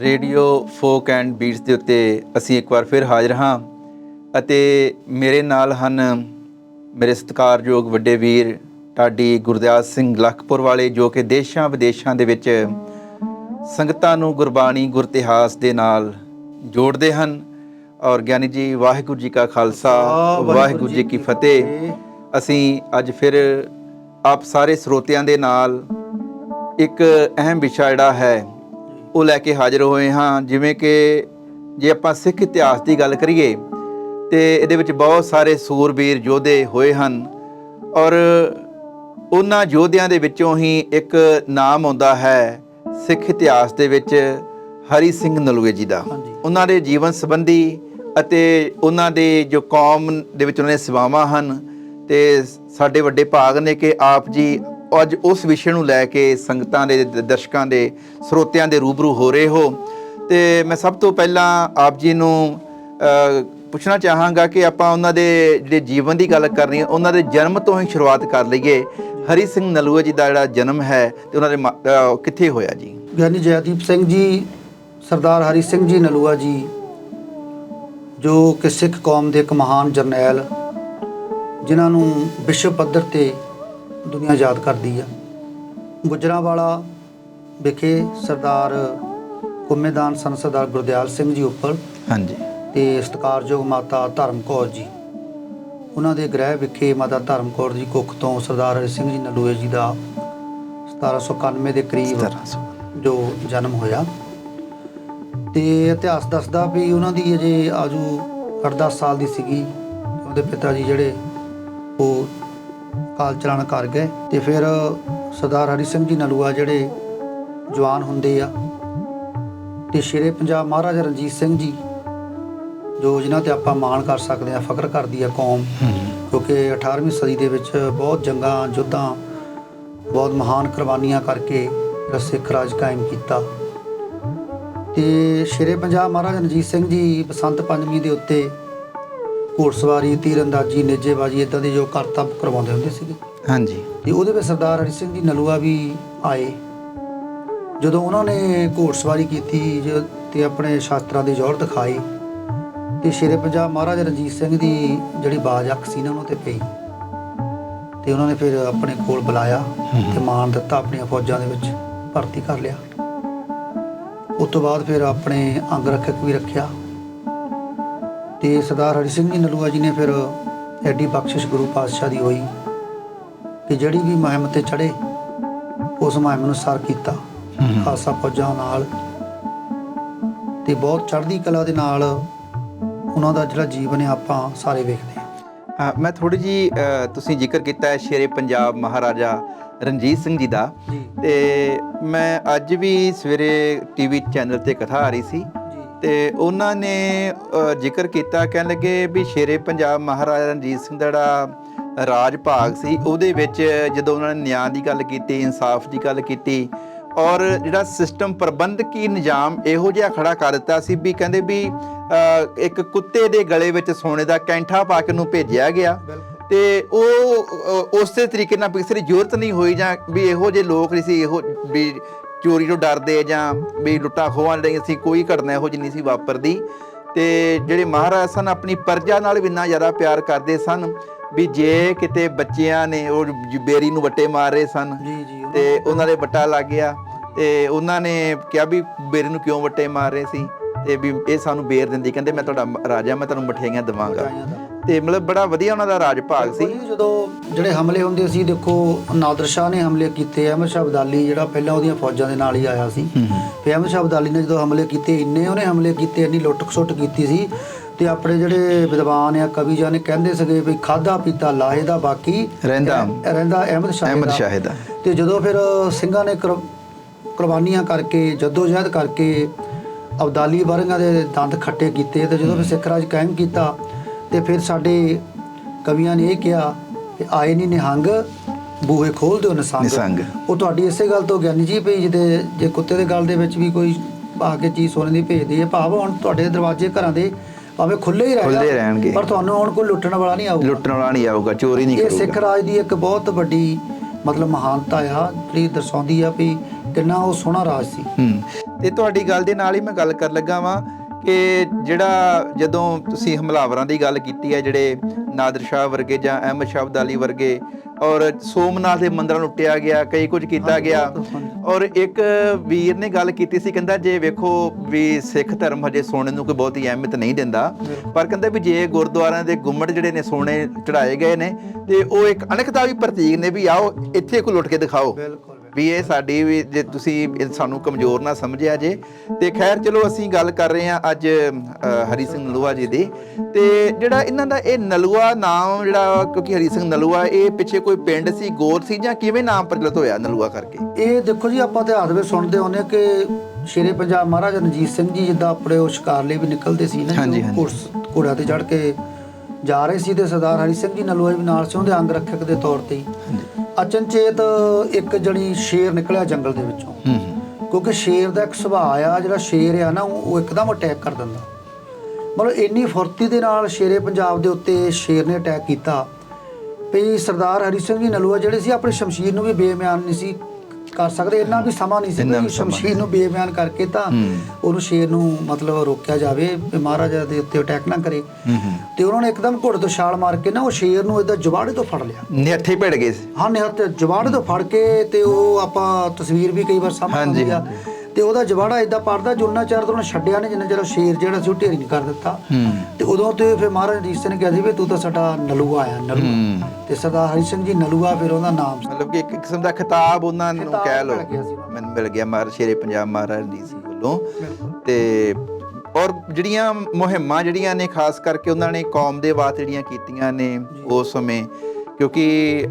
Radio folk and beats ਦੇ ਉੱਤੇ ਅਸੀਂ ਇੱਕ ਵਾਰ ਫਿਰ ਹਾਜ਼ਰ ਹਾਂ ਅਤੇ ਮੇਰੇ ਨਾਲ ਹਨ ਮੇਰੇ ਸਤਿਕਾਰਯੋਗ ਵੱਡੇ ਵੀਰ ਢਾਡੀ ਗੁਰਦਿਆਸ ਸਿੰਘ ਲਖਪੁਰ ਵਾਲੇ ਜੋ ਕਿ ਦੇਸ਼ਾਂ ਵਿਦੇਸ਼ਾਂ ਦੇ ਵਿੱਚ ਸੰਗਤਾਂ ਨੂੰ ਗੁਰਬਾਣੀ ਗੁਰਤਿਹਾਸ ਦੇ ਨਾਲ ਜੋੜਦੇ ਹਨ। ਔਰ ਗਿਆਨੀ ਜੀ ਵਾਹਿਗੁਰੂ ਜੀ ਕਾ ਖਾਲਸਾ ਵਾਹਿਗੁਰੂ ਜੀ ਕੀ ਫਤਿਹ। ਅਸੀਂ ਅੱਜ ਫਿਰ ਆਪ ਸਾਰੇ ਸਰੋਤਿਆਂ ਦੇ ਨਾਲ ਇੱਕ ਅਹਿਮ ਵਿਸ਼ਾ ਜਿਹੜਾ ਹੈ ਉਹ ਲੈ ਕੇ ਹਾਜ਼ਰ ਹੋਏ ਹਾਂ ਜਿਵੇਂ ਕਿ ਜੇ ਆਪਾਂ ਸਿੱਖ ਇਤਿਹਾਸ ਦੀ ਗੱਲ ਕਰੀਏ ਤੇ ਇਹਦੇ ਵਿੱਚ ਬਹੁਤ ਸਾਰੇ ਸੂਰਬੀਰ ਯੋਧੇ ਹੋਏ ਹਨ ਔਰ ਉਹਨਾਂ ਯੋਧਿਆਂ ਦੇ ਵਿੱਚੋਂ ਹੀ ਇੱਕ ਨਾਮ ਆਉਂਦਾ ਹੈ ਸਿੱਖ ਇਤਿਹਾਸ ਦੇ ਵਿੱਚ ਹਰੀ ਸਿੰਘ ਨਲੂਏ ਜੀ ਦਾ। ਉਹਨਾਂ ਦੇ ਜੀਵਨ ਸੰਬੰਧੀ ਅਤੇ ਉਹਨਾਂ ਦੇ ਜੋ ਕੌਮ ਦੇ ਵਿੱਚ ਉਹਨਾਂ ਦੇ ਸੇਵਾਵਾਂ ਹਨ ਤੇ ਸਾਡੇ ਵੱਡੇ ਭਾਗ ਨੇ ਕਿ ਆਪ ਜੀ ਅੱਜ ਉਸ ਵਿਸ਼ੇ ਨੂੰ ਲੈ ਕੇ ਸੰਗਤਾਂ ਦੇ, ਦਰਸ਼ਕਾਂ ਦੇ, ਸਰੋਤਿਆਂ ਦੇ ਰੂਬਰੂ ਹੋ ਰਹੇ ਹੋ। ਤੇ ਮੈਂ ਸਭ ਤੋਂ ਪਹਿਲਾਂ ਆਪ ਜੀ ਨੂੰ ਪੁੱਛਣਾ ਚਾਹਾਂਗਾ ਕਿ ਆਪਾਂ ਉਹਨਾਂ ਦੇ ਜਿਹੜੇ ਜੀਵਨ ਦੀ ਗੱਲ ਕਰਨੀ ਹੈ ਉਹਨਾਂ ਦੇ ਜਨਮ ਤੋਂ ਹੀ ਸ਼ੁਰੂਆਤ ਕਰ ਲਈਏ। ਹਰੀ ਸਿੰਘ ਨਲੂਆ ਜੀ ਦਾ ਜਿਹੜਾ ਜਨਮ ਹੈ ਤੇ ਉਹਨਾਂ ਦੇ ਮਾ- ਕਿੱਥੇ ਹੋਇਆ ਜੀ? ਗਿਆਨੀ ਜੈਦੀਪ ਸਿੰਘ ਜੀ, ਸਰਦਾਰ ਹਰੀ ਸਿੰਘ ਜੀ ਨਲੂਆ ਜੀ, ਜੋ ਕਿ ਸਿੱਖ ਕੌਮ ਦੇ ਇੱਕ ਮਹਾਨ ਜਰਨੈਲ, ਜਿਨ੍ਹਾਂ ਨੂੰ ਵਿਸ਼ਵ ਪੱਧਰ ਤੇ ਦੁਨੀਆ ਯਾਦ ਕਰਦੀ ਆ। ਗੁਜਰਾਂਵਾਲਾ ਵਿਖੇ ਸਰਦਾਰ ਕੁੰਮੇਦਾਨ ਸਨ ਸਰਦਾਰ ਗੁਰਦਿਆਲ ਸਿੰਘ ਜੀ ਉੱਪਰ ਹਾਂਜੀ। ਤੇ ਸਤਿਕਾਰਯੋਗ ਮਾਤਾ ਧਰਮ ਕੌਰ ਜੀ। ਉਹਨਾਂ ਦੇ ਗ੍ਰਹਿ ਵਿਖੇ ਮਾਤਾ ਧਰਮ ਕੌਰ ਦੀ ਕੁੱਖ ਤੋਂ ਸਰਦਾਰ ਹਰੀ ਸਿੰਘ ਜੀ ਨਲੂਏ ਜੀ ਦਾ 1791 ਦੇ ਕਰੀਬ 1700 ਜੋ ਜਨਮ ਹੋਇਆ। ਤੇ ਇਤਿਹਾਸ ਦੱਸਦਾ ਵੀ ਉਹਨਾਂ ਦੀ ਅਜੇ ਆਜੂ 8-10 ਸਾਲ ਦੀ ਸੀਗੀ। ਉਹਦੇ ਪਿਤਾ ਜੀ ਜਿਹੜੇ ਉਹ ਕਾਲ ਚਲਾਣ ਕਰ ਗਏ ਤੇ ਫਿਰ ਸਰਦਾਰ ਹਰੀ ਸਿੰਘ ਜੀ ਨਲੂਆ ਜਿਹੜੇ ਜਵਾਨ ਹੁੰਦੇ ਆ ਤੇ ਸ਼ੇਰੇ ਪੰਜਾਬ ਮਹਾਰਾਜਾ ਰਣਜੀਤ ਸਿੰਘ ਜੀ ਜੋ ਜਿਨ੍ਹਾਂ ਤੇ ਆਪਾਂ ਮਾਣ ਕਰ ਸਕਦੇ ਆ ਫਖਰ ਕਰਦੀ ਆ ਕੌਮ ਕਿਉਂਕਿ 18ਵੀਂ ਸਦੀ ਦੇ ਵਿੱਚ ਬਹੁਤ ਜੰਗਾਂ ਯੁੱਧਾਂ ਬਹੁਤ ਮਹਾਨ ਕੁਰਬਾਨੀਆਂ ਕਰਕੇ ਸਿੱਖ ਰਾਜ ਕਾਇਮ ਕੀਤਾ। ਤੇ ਸ਼ੇਰੇ ਪੰਜਾਬ ਮਹਾਰਾਜਾ ਰਣਜੀਤ ਸਿੰਘ ਜੀ ਬਸੰਤ ਪੰਚਮੀ ਦੇ ਉੱਤੇ ਘੋੜਸਵਾਰੀ ਤੀਰੰਦਾਜ਼ੀ ਨੇਜੇਬਾਜ਼ੀ ਇਦਾਂ ਦੇ ਜੋ ਕਰਤੱਵ ਕਰਵਾਉਂਦੇ ਹੁੰਦੇ ਸੀਗੇ। ਹਾਂਜੀ। ਤੇ ਉਹਦੇ ਵਿੱਚ ਸਰਦਾਰ ਹਰੀ ਸਿੰਘ ਜੀ ਨਲੂਆ ਵੀ ਆਏ। ਜਦੋਂ ਉਹਨਾਂ ਨੇ ਘੋੜਸਵਾਰੀ ਕੀਤੀ ਤੇ ਆਪਣੇ ਸ਼ਾਸਤਰਾਂ ਦੀ ਜ਼ੋਰ ਦਿਖਾਈ ਤੇ ਸ਼ੇਰੇ ਪੰਜਾਬ ਮਹਾਰਾਜਾ ਰਣਜੀਤ ਸਿੰਘ ਦੀ ਜਿਹੜੀ ਬਾਜ ਅੱਖ ਸੀ ਨਾ ਉਹਨਾਂ ਤੇ ਪਈ। ਤੇ ਉਹਨਾਂ ਨੇ ਫਿਰ ਆਪਣੇ ਕੋਲ ਬੁਲਾਇਆ ਤੇ ਮਾਣ ਦਿੱਤਾ ਆਪਣੀਆਂ ਫੌਜਾਂ ਦੇ ਵਿੱਚ ਭਰਤੀ ਕਰ ਲਿਆ। ਉਸ ਤੋਂ ਬਾਅਦ ਫਿਰ ਆਪਣੇ ਅੰਗ ਰੱਖਿਅਕ ਵੀ ਰੱਖਿਆ। ਤੇ ਸਰਦਾਰ ਹਰੀ ਸਿੰਘ ਜੀ ਨਲੂਆ ਜੀ ਨੇ ਫਿਰ ਐਡੀ ਬਖਸ਼ਿਸ਼ ਗੁਰੂ ਪਾਤਸ਼ਾਹ ਦੀ ਹੋਈ ਕਿ ਜਿਹੜੀ ਵੀ ਮੁਹਿੰਮ ਤੇ ਚੜੇ ਉਸ ਮੁਹਿੰਮ ਨੂੰ ਸਰ ਕੀਤਾ ਖਾਲਸਾ ਫੌਜਾਂ ਨਾਲ। ਤੇ ਬਹੁਤ ਚੜ੍ਹਦੀ ਕਲਾ ਦੇ ਨਾਲ ਉਹਨਾਂ ਦਾ ਜਿਹੜਾ ਜੀਵਨ ਹੈ ਆਪਾਂ ਸਾਰੇ ਵੇਖਦੇ ਹਾਂ। ਮੈਂ ਥੋੜੀ ਜੀ ਤੁਸੀਂ ਜ਼ਿਕਰ ਕੀਤਾ ਹੈ ਸ਼ੇਰੇ ਪੰਜਾਬ ਮਹਾਰਾਜਾ ਰਣਜੀਤ ਸਿੰਘ ਜੀ ਦਾ। ਤੇ ਮੈਂ ਅੱਜ ਵੀ ਸਵੇਰੇ ਟੀਵੀ ਚੈਨਲ ਤੇ ਕਥਾ ਆ ਰਹੀ ਸੀ। ਤੇ ਉਹਨਾਂ ਨੇ ਜ਼ਿਕਰ ਕੀਤਾ ਕਹਿਣ ਲੱਗੇ ਵੀ ਸ਼ੇਰੇ ਪੰਜਾਬ ਮਹਾਰਾਜਾ ਰਣਜੀਤ ਸਿੰਘ ਦਾ ਜਿਹੜਾ ਰਾਜ ਭਾਗ ਸੀ ਉਹਦੇ ਵਿੱਚ ਜਦੋਂ ਉਹਨਾਂ ਨੇ ਨਿਆਂ ਦੀ ਗੱਲ ਕੀਤੀ ਇਨਸਾਫ ਦੀ ਗੱਲ ਕੀਤੀ ਔਰ ਜਿਹੜਾ ਸਿਸਟਮ ਪ੍ਰਬੰਧਕੀ ਨਿਜ਼ਾਮ ਇਹੋ ਜਿਹਾ ਖੜਾ ਕਰ ਦਿੱਤਾ ਸੀ ਵੀ ਕਹਿੰਦੇ ਵੀ ਇੱਕ ਕੁੱਤੇ ਦੇ ਗਲੇ ਵਿੱਚ ਸੋਨੇ ਦਾ ਕੈਂਠਾ ਪਾ ਕੇ ਉਹਨੂੰ ਭੇਜਿਆ ਗਿਆ। ਤੇ ਉਹ ਉਸੇ ਤਰੀਕੇ ਨਾਲ ਕਿਸੇ ਦੀ ਜ਼ਰੂਰਤ ਨਹੀਂ ਹੋਈ ਜਾਂ ਵੀ ਇਹੋ ਜਿਹੇ ਲੋਕ ਨਹੀਂ ਸੀ ਇਹੋ ਵੀ ਚੋਰੀ ਤੋਂ ਡਰਦੇ ਜਾਂ ਵੀ ਲੁੱਟਾਂ ਖੋਹਾਂ ਜਿਹੜੀਆਂ ਸੀ ਕੋਈ ਘਟਨਾ ਇਹੋ ਜਿਹੀ ਨਹੀਂ ਸੀ ਵਾਪਰਦੀ। ਤੇ ਜਿਹੜੇ ਮਹਾਰਾਜ ਸਨ ਆਪਣੀ ਪਰਜਾ ਨਾਲ ਵੀ ਇੰਨਾ ਜ਼ਿਆਦਾ ਪਿਆਰ ਕਰਦੇ ਸਨ ਵੀ ਜੇ ਕਿਤੇ ਬੱਚਿਆਂ ਨੇ ਉਹ ਬੇਰੀ ਨੂੰ ਵੱਟੇ ਮਾਰ ਰਹੇ ਸਨ ਜੀ ਤੇ ਉਹਨਾਂ ਦੇ ਵੱਟਾ ਲੱਗ ਗਿਆ ਤੇ ਉਹਨਾਂ ਨੇ ਕਿਹਾ ਵੀ ਬੇਰੀ ਨੂੰ ਕਿਉਂ ਵੱਟੇ ਮਾਰ ਰਹੇ ਸੀ ਤੇ ਵੀ ਇਹ ਸਾਨੂੰ ਬੇਰ ਦਿੰਦੀ ਕਹਿੰਦੇ ਮੈਂ ਤੁਹਾਡਾ ਰਾਜਾ ਮੈਂ ਤੁਹਾਨੂੰ ਮਠਿਆਈਆਂ ਦੇਵਾਂਗਾ। ਤੇ ਮਤਲਬ ਬੜਾ ਵਧੀਆ ਉਹਨਾਂ ਦਾ ਰਾਜ ਭਾਗ ਸੀ। ਜਦੋਂ ਜਿਹੜੇ ਹਮਲੇ ਹੁੰਦੇ ਸੀ ਦੇਖੋ ਨਾਦਰ ਸ਼ਾਹ ਨੇ ਹਮਲੇ ਕੀਤੇ ਅਹਿਮਦ ਸ਼ਾਹ ਅਬਦਾਲੀ ਜਿਹੜਾ ਪਹਿਲਾਂ ਉਹਦੀਆਂ ਫੌਜਾਂ ਦੇ ਨਾਲ ਹੀ ਆਇਆ ਸੀ। ਫਿਰ ਅਹਿਮਦ ਸ਼ਾਹ ਅਬਦਾਲੀ ਨੇ ਜਦੋਂ ਹਮਲੇ ਕੀਤੇ ਇੰਨੇ ਉਹਨੇ ਹਮਲੇ ਕੀਤੇ ਇੰਨੀ ਲੁੱਟ ਖਸੁੱਟ ਕੀਤੀ ਸੀ ਤੇ ਆਪਣੇ ਜਿਹੜੇ ਵਿਦਵਾਨ ਆ ਕਵੀ ਜਾਂ ਨੇ ਕਹਿੰਦੇ ਸੀਗੇ ਵੀ ਖਾਦਾ ਪੀਤਾ ਲਾਹੇ ਦਾ ਬਾਕੀ ਰਹਿੰਦਾ ਰਹਿੰਦਾ ਅਹਿਮਦ ਸ਼ਾਹ ਅਹਿਮਦ। ਸ਼ਾਹ ਦਾ। ਤੇ ਜਦੋਂ ਫਿਰ ਸਿੰਘਾਂ ਨੇ ਕੁਰ- ਕੁਰਬਾਨੀਆਂ ਕਰਕੇ ਜਦੋਜਹਿਦ ਕਰਕੇ ਅਬਦਾਲੀ ਵਰਗਾਂ ਦੇ ਦੰਦ ਖੱਟੇ ਕੀਤੇ ਤੇ ਜਦੋਂ ਫਿਰ ਸਿੱਖ ਰਾਜ ਕਾਇਮ ਕੀਤਾ ਤੇ ਫਿਰ ਸਾਡੇ ਕਵੀਆਂ ਨੇ ਇਹ ਕਿਹਾ ਕਿ ਆਏ ਨਹੀਂ ਨਿਹੰਗ ਬੂਹੇ ਖੋਲ ਦਿਓ ਨਿਸੰਗ। ਉਹ ਤੁਹਾਡੀ ਇਸੇ ਗੱਲ ਤੋਂ ਗਿਆਨੀ ਜੀ ਭਈ ਜਿਹਦੇ ਜੇ ਕੁੱਤੇ ਦੇ ਗਲ ਦੇ ਵਿੱਚ ਵੀ ਕੋਈ ਆ ਕੇ ਚੀਜ਼ ਸੋਨੇ ਦੀ ਭੇਜਦੀ ਹੈ ਭਾਵ ਹੁਣ ਤੁਹਾਡੇ ਦਰਵਾਜ਼ੇ ਘਰਾਂ ਦੇ ਭਾਵੇਂ ਖੁੱਲੇ ਹੀ ਰਹਿਣ ਖੁੱਲ੍ਹੇ ਰਹਿਣਗੇ। ਪਰ ਤੁਹਾਨੂੰ ਹੁਣ ਕੋਈ ਲੁੱਟਣ ਵਾਲਾ ਨਹੀਂ ਆਊਗਾ। ਲੁੱਟਣ ਵਾਲਾ ਨਹੀਂ ਆਊਗਾ ਚੋਰੀ ਨਹੀਂ ਇਹ ਸਿੱਖ ਕਰੂਗਾ ਰਾਜ ਦੀ ਇੱਕ ਬਹੁਤ ਵੱਡੀ ਮਤਲਬ ਮਹਾਨਤਾ ਆ ਜਿਹੜੀ ਦਰਸਾਉਂਦੀ ਆ ਵੀ ਕਿੰਨਾ ਉਹ ਸੋਹਣਾ ਰਾਜ ਸੀ। ਹੂੰ। ਤੇ ਤੁਹਾਡੀ ਗੱਲ ਦੇ ਨਾਲ ਹੀ ਮੈਂ ਗੱਲ ਕਰਨ ਲੱਗਾ ਵਾਂ ਕਿ ਜਿਹੜਾ ਜਦੋਂ ਤੁਸੀਂ ਹਮਲਾਵਰਾਂ ਦੀ ਗੱਲ ਕੀਤੀ ਹੈ ਜਿਹੜੇ ਨਾਦਰ ਸ਼ਾਹ ਵਰਗੇ ਜਾਂ ਅਹਿਮਦ ਸ਼ਾਹ ਅਬਦਾਲੀ ਵਰਗੇ ਔਰ ਸੋਮਨਾਥ ਦੇ ਮੰਦਰਾਂ ਨੂੰ ਲੁੱਟਿਆ ਗਿਆ ਕਈ ਕੁਝ ਕੀਤਾ ਗਿਆ। ਔਰ ਇੱਕ ਵੀਰ ਨੇ ਗੱਲ ਕੀਤੀ ਸੀ ਕਹਿੰਦਾ ਜੇ ਵੇਖੋ ਵੀ ਸਿੱਖ ਧਰਮ ਹਜੇ ਸੋਨੇ ਨੂੰ ਕੋਈ ਬਹੁਤੀ ਅਹਿਮੀਅਤ ਨਹੀਂ ਦਿੰਦਾ। ਪਰ ਕਹਿੰਦੇ ਵੀ ਜੇ ਗੁਰਦੁਆਰਿਆਂ ਦੇ ਗੁੰਮਟ ਜਿਹੜੇ ਨੇ ਸੋਨੇ ਚੜਾਏ ਗਏ ਨੇ ਤੇ ਉਹ ਇੱਕ ਅਣਖਤਾ ਵੀ ਪ੍ਰਤੀਕ ਨੇ ਵੀ ਆਓ ਇੱਥੇ ਕੋਈ ਲੁੱਟ ਕੇ ਦਿਖਾਓ ਬਿਲਕੁਲ ਵੀ ਇਹ ਸਾਡੀ ਵੀ ਜੇ ਤੁਸੀਂ ਸਾਨੂੰ ਕਮਜ਼ੋਰ ਨਾ ਸਮਝਿਆ ਜੇ। ਤੇ ਖੈਰ ਚਲੋ ਅਸੀਂ ਗੱਲ ਕਰ ਰਹੇ ਹਾਂ ਅੱਜ ਹਰੀ ਸਿੰਘ ਨਲੂਆ ਜੀ ਦੀ। ਤੇ ਜਿਹੜਾ ਇਹਨਾਂ ਦਾ ਇਹ ਨਲੂਆ ਨਾਮ ਜਿਹੜਾ ਕਿਉਂਕਿ ਹਰੀ ਸਿੰਘ ਨਲੂਆ ਇਹ ਪਿੱਛੇ ਕੋਈ ਪਿੰਡ ਸੀ ਗੋਰ ਸੀ ਜਾਂ ਕਿਵੇਂ ਨਾਮ ਪ੍ਰਚਲਿਤ ਹੋਇਆ ਨਲੂਆ ਕਰਕੇ? ਇਹ ਦੇਖੋ ਜੀ ਆਪਾਂ ਇਤਿਹਾਸ ਵਿੱਚ ਸੁਣਦੇ ਆਉਂਦੇ ਹਾਂ ਕਿ ਸ਼ੇਰੇ ਪੰਜਾਬ ਮਹਾਰਾਜਾ ਰਣਜੀਤ ਸਿੰਘ ਜੀ ਜਿੱਦਾਂ ਆਪਣੇ ਉਹ ਸ਼ਿਕਾਰ ਲਈ ਵੀ ਨਿਕਲਦੇ ਸੀ ਨਾ ਘੋੜਿਆਂ ਤੇ ਚੜ ਕੇ ਜਾ ਰਹੇ ਸੀ ਤੇ ਸਰਦਾਰ ਹਰੀ ਸਿੰਘ ਜੀ ਨਲੂਆ ਵੀ ਨਾਲ ਸੀ ਉਹਦੇ ਅੰਗ ਰੱਖਿਅਕ ਦੇ ਤੌਰ ਤੇ ਅਚਨਚੇਤ ਇੱਕ ਜਣੀ ਸ਼ੇਰ ਨਿਕਲਿਆ ਜੰਗਲ ਦੇ ਵਿੱਚੋਂ। ਕਿਉਂਕਿ ਸ਼ੇਰ ਦਾ ਇੱਕ ਸੁਭਾਅ ਆ ਜਿਹੜਾ ਸ਼ੇਰ ਆ ਨਾ ਉਹ ਉਹ ਇੱਕਦਮ ਅਟੈਕ ਕਰ ਦਿੰਦਾ। ਮਤਲਬ ਇੰਨੀ ਫੁਰਤੀ ਦੇ ਨਾਲ ਸ਼ੇਰੇ ਪੰਜਾਬ ਦੇ ਉੱਤੇ ਸ਼ੇਰ ਨੇ ਅਟੈਕ ਕੀਤਾ। ਵੀ ਸਰਦਾਰ ਹਰੀ ਸਿੰਘ ਜੀ ਨਲੂਆ ਜਿਹੜੇ ਸੀ ਆਪਣੀ ਸ਼ਮਸ਼ੀਰ ਨੂੰ ਵੀ ਬੇਮਿਆਨ ਨਹੀਂ ਸੀ। ਕਰ ਸਕਦੇ ਇੰਨਾ ਵੀ ਸਮਾਂ ਨਹੀਂ ਸੀ ਸਮਾਂ ਸ਼ਮਸ਼ੀਰ ਨੂੰ ਬੇਮਿਆਨ ਕਰਕੇ ਤਾਂ। ਉਹਨੂੰ ਸ਼ੇਰ ਨੂੰ ਮਤਲਬ ਰੋਕਿਆ ਜਾਵੇ ਵੀ ਮਹਾਰਾਜਾ ਦੇ ਉੱਤੇ ਅਟੈਕ ਨਾ ਕਰੇ। ਤੇ ਉਹਨਾਂ ਨੇ ਇੱਕਦਮ ਘੋੜੇ ਤੋਂ ਛਾਲ ਮਾਰ ਕੇ ਨਾ ਉਹ ਸ਼ੇਰ ਨੂੰ ਇਦਾਂ ਜਵਾੜੇ ਤੋਂ ਫੜ ਲਿਆ। ਨਿਹੱਥੇ ਭਿੜ ਗਏ ਹਾਂ ਨਿਹੱਤ ਜਵਾੜੇ ਤੋਂ ਫੜ ਕੇ ਤੇ ਉਹ ਆਪਾਂ ਤਸਵੀਰ ਵੀ ਕਈ ਵਾਰ ਸਾਹਮਣੇ ਆਉਂਦੀ ਆ। ਤੇ ਉਹਦਾ ਜਵਾੜਾ ਇਦਾਂ ਪੜਦਾ ਜੁਨਾ ਚਾਰ ਤੋਂ ਛੱਡਿਆ ਨਹੀਂ ਜਿੰਨਾ ਚਿਰ ਸ਼ੇਰ ਜਿਹੜਾ ਸੀ ਉਹ ਢੇਰੀ ਕਰ ਦਿੱਤਾ। ਤੇ ਉਦੋਂ ਤੇ ਫਿਰ ਮਹਾਰਾਜ ਰਣਜੀਤ ਸਿੰਘ ਨੇ ਕਿਹਾ ਸੀ ਵੀ ਤੂੰ ਤਾਂ ਸਾਡਾ ਨਲੂਆ ਆਇਆ ਨਲੂਆ। ਤੇ ਸਰਦਾਰ ਹਰੀ ਸਿੰਘ ਜੀ ਨਲੂਆ ਫਿਰ ਉਹਦਾ ਨਾਮ ਮਤਲਬ ਕਿ ਇੱਕ ਕਿਸਮ ਦਾ ਖਿਤਾਬ ਉਹਨਾਂ ਨੂੰ ਕਹਿ ਨੂੰ। ਮੈਨੂੰ ਮਿਲ ਗਿਆ ਮਾਰ ਸ਼ੇਰੇ ਪੰਜਾਬ ਮਹਾਰਾਜ ਰਣਜੀਤ ਸਿੰਘ ਵੱਲੋਂ। ਤੇ ਔਰ ਜਿਹੜੀਆਂ ਮੁਹਿੰਮਾਂ ਜਿਹੜੀਆਂ ਨੇ ਖਾਸ ਕਰਕੇ ਉਹਨਾਂ ਨੇ ਕੌਮ ਦੇ ਵਾਸਤੇ ਜਿਹੜੀਆਂ ਕੀਤੀਆਂ ਨੇ ਉਸ ਸਮੇਂ ਕਿਉਂਕਿ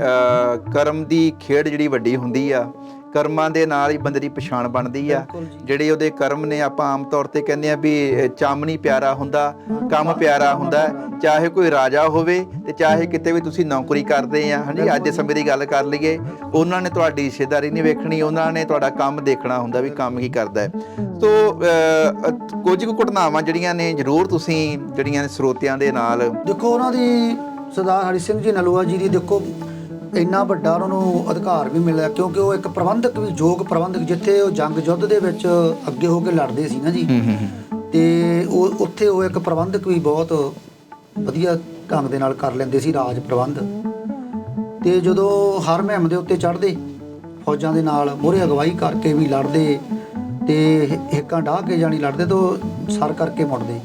ਕਰਮ ਦੀ ਖੇਡ ਜਿਹੜੀ ਵੱਡੀ ਹੁੰਦੀ ਆ ਕਰਮਾਂ ਦੇ ਨਾਲ ਹੀ ਬੰਦੇ ਦੀ ਪਛਾਣ ਬਣਦੀ ਆ। ਜਿਹੜੇ ਉਹਦੇ ਕਰਮ ਨੇ ਆਪਾਂ ਆਮ ਤੌਰ ਤੇ ਕਹਿੰਦੇ ਆ ਵੀ ਚਾਮਣੀ ਪਿਆਰਾ ਹੁੰਦਾ ਕੰਮ ਪਿਆਰਾ ਹੁੰਦਾ। ਚਾਹੇ ਕੋਈ ਰਾਜਾ ਹੋਵੇ ਤੇ ਚਾਹੇ ਕਿਤੇ ਵੀ ਤੁਸੀਂ ਨੌਕਰੀ ਕਰਦੇ ਆ ਹਾਂਜੀ ਅੱਜ ਦੇ ਸਮੇਂ ਦੀ ਗੱਲ ਕਰ ਲਈਏ ਉਹਨਾਂ ਨੇ ਤੁਹਾਡੀ ਰਿਸ਼ਤੇਦਾਰੀ ਨਹੀਂ ਵੇਖਣੀ ਉਹਨਾਂ ਨੇ ਤੁਹਾਡਾ ਕੰਮ ਦੇਖਣਾ ਹੁੰਦਾ ਵੀ ਕੰਮ ਕੀ ਕਰਦਾ ਹੈ ਸੋ ਕੁਝ ਕੁ ਘਟਨਾਵਾਂ ਜਿਹੜੀਆਂ ਨੇ ਜ਼ਰੂਰ ਤੁਸੀਂ ਜਿਹੜੀਆਂ ਨੇ ਸਰੋਤਿਆਂ ਦੇ ਨਾਲ ਦੇਖੋ ਉਹਨਾਂ ਦੀ ਸਰਦਾਰ ਹਰੀ ਸਿੰਘ ਜੀ ਨਲੂਆ ਜੀ ਦੀ ਦੇਖੋ ਇੰਨਾ ਵੱਡਾ ਉਹਨਾਂ ਨੂੰ ਅਧਿਕਾਰ ਵੀ ਮਿਲਿਆ ਕਿਉਂਕਿ ਉਹ ਇੱਕ ਪ੍ਰਬੰਧਕ ਵੀ ਯੋਗ ਪ੍ਰਬੰਧਕ ਜਿੱਥੇ ਉਹ ਜੰਗ ਯੁੱਧ ਦੇ ਵਿੱਚ ਅੱਗੇ ਹੋ ਕੇ ਲੜਦੇ ਸੀ ਨਾ ਜੀ। ਤੇ ਉਹ ਉੱਥੇ ਉਹ ਇੱਕ ਪ੍ਰਬੰਧਕ ਵੀ ਬਹੁਤ ਵਧੀਆ ਢੰਗ ਦੇ ਨਾਲ ਕਰ ਲੈਂਦੇ ਸੀ ਰਾਜ ਪ੍ਰਬੰਧ। ਤੇ ਜਦੋਂ ਹਰ ਮਹਿਮ ਦੇ ਉੱਤੇ ਚੜ੍ਹਦੇ ਫੌਜਾਂ ਦੇ ਨਾਲ ਮੋਹਰੇ ਅਗਵਾਈ ਕਰਕੇ ਵੀ ਲੜਦੇ ਤੇ ਹਿੱਕਾਂ ਢਾਹ ਕੇ ਜਾਣੀ ਲੜਦੇ ਤੋਂ ਸਰ ਕਰਕੇ ਮੁੜਦੇ।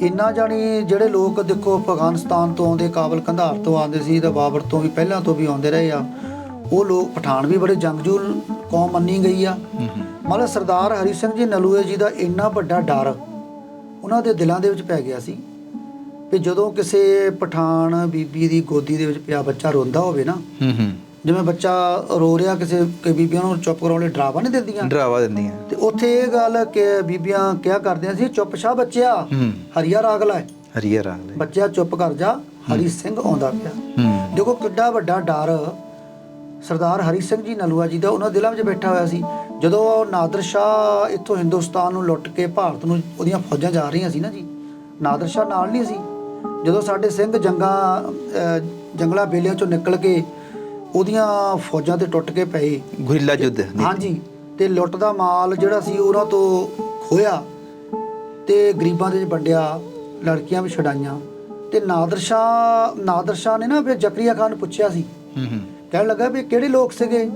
ਇੰਨਾ ਜਾਣੀ ਜਿਹੜੇ ਲੋਕ ਦੇਖੋ ਅਫਗਾਨਿਸਤਾਨ ਤੋਂ ਆਉਂਦੇ ਕਾਬਲ ਕੰਧਾਰ ਤੋਂ ਆਉਂਦੇ ਸੀ ਤੇ ਬਾਬਰ ਤੋਂ ਵੀ ਪਹਿਲਾਂ ਤੋਂ ਵੀ ਆਉਂਦੇ ਰਹੇ ਆ ਉਹ ਲੋਕ ਪਠਾਨ ਵੀ ਬੜੇ ਜੰਗਜੂ ਕੌਮ ਮੰਨੀ ਗਈ ਆ। ਮਤਲਬ ਸਰਦਾਰ ਹਰੀ ਸਿੰਘ ਜੀ ਨਲੂਏ ਜੀ ਦਾ ਇੰਨਾ ਵੱਡਾ ਡਰ ਉਹਨਾਂ ਦੇ ਦਿਲਾਂ ਦੇ ਵਿੱਚ ਪੈ ਗਿਆ ਸੀ ਕਿ ਜਦੋਂ ਕਿਸੇ ਪਠਾਨ ਬੀਬੀ ਦੀ ਗੋਦੀ ਦੇ ਵਿੱਚ ਪਿਆ ਬੱਚਾ ਰੋਂਦਾ ਹੋਵੇ ਨਾ ਹੂੰ ਹੂੰ। ਜਿਵੇਂ ਬੱਚਾ ਰੋ ਰਿਹਾ ਕਿਸੇ ਕਿ ਬੀਬੀਆਂ ਨੂੰ ਚੁੱਪ ਕਰਾਉਣ ਲਈ ਡਰਾਵਾ ਨਹੀਂ ਦਿੰਦੀਆਂ? ਡਰਾਵਾ ਦਿੰਦੀਆਂ। ਤੇ ਉੱਥੇ ਇਹ ਗੱਲ ਕਿ ਬੀਬੀਆਂ ਕਿਹਾ ਕਰਦੀਆਂ ਸੀ ਚੁੱਪ ਸ਼ਾ ਬੱਚਿਆ ਹਰੀਆ ਰਾਗ ਲੈ। ਹਰੀਆ ਰੰਗ ਦੇ ਬੱਚਿਆ ਚੁੱਪ ਕਰ ਜਾ ਹਰੀ ਸਿੰਘ ਆਉਂਦਾ ਪਿਆ। ਦੇਖੋ ਕਿੱਡਾ ਵੱਡਾ ਡਰ ਸਰਦਾਰ ਹਰੀ ਸਿੰਘ ਜੀ ਨਲੂਆ ਜੀ ਦਾ ਉਹਨਾਂ ਦਿਲਾਂ ਵਿੱਚ ਬੈਠਾ ਹੋਇਆ ਸੀ। ਜਦੋਂ ਨਾਦਰ ਸ਼ਾਹ ਇੱਥੋਂ ਹਿੰਦੁਸਤਾਨ ਨੂੰ ਲੁੱਟ ਕੇ ਭਾਰਤ ਨੂੰ ਉਹਦੀਆਂ ਫੌਜਾਂ ਜਾ ਰਹੀਆਂ ਸੀ ਨਾ ਜੀ ਨਾਦਰ ਸ਼ਾਹ ਨਾਲ ਨਹੀਂ ਸੀ। ਜਦੋਂ ਸਾਡੇ ਸਿੰਘ ਜੰਗਾਂ ਜੰਗਲਾਂ ਬੇਲਿਆਂ ਚੋਂ ਨਿਕਲ ਕੇ ਉਹਦੀਆਂ ਫੌਜਾਂ ਤੇ ਟੁੱਟ ਕੇ ਪਏ। ਗੁਰਿੱਲਾ ਯੁੱਧ। ਹਾਂਜੀ ਤੇ ਲੁੱਟ ਦਾ ਮਾਲ ਜਿਹੜਾ ਸੀ ਉਹਨਾਂ ਤੋਂ ਖੋਇਆ ਤੇ ਗਰੀਬਾਂ ਦੇ ਵਿੱਚ ਵੰਡਿਆ ਲੜਕੀਆਂ ਵੀ ਛਡਾਈਆਂ। ਤੇ ਨਾਦਰ ਸ਼ਾਹ ਨਾਦਰ ਸ਼ਾਹ ਨੇ ਨਾ ਫਿਰ ਜ਼ਕਰੀਆ ਖਾਨ ਪੁੱਛਿਆ ਸੀ। ਹੂੰ ਹੂੰ। ਕਹਿਣ ਲੱਗਾ ਵੀ ਕਿਹੜੇ ਲੋਕ ਸੀਗੇ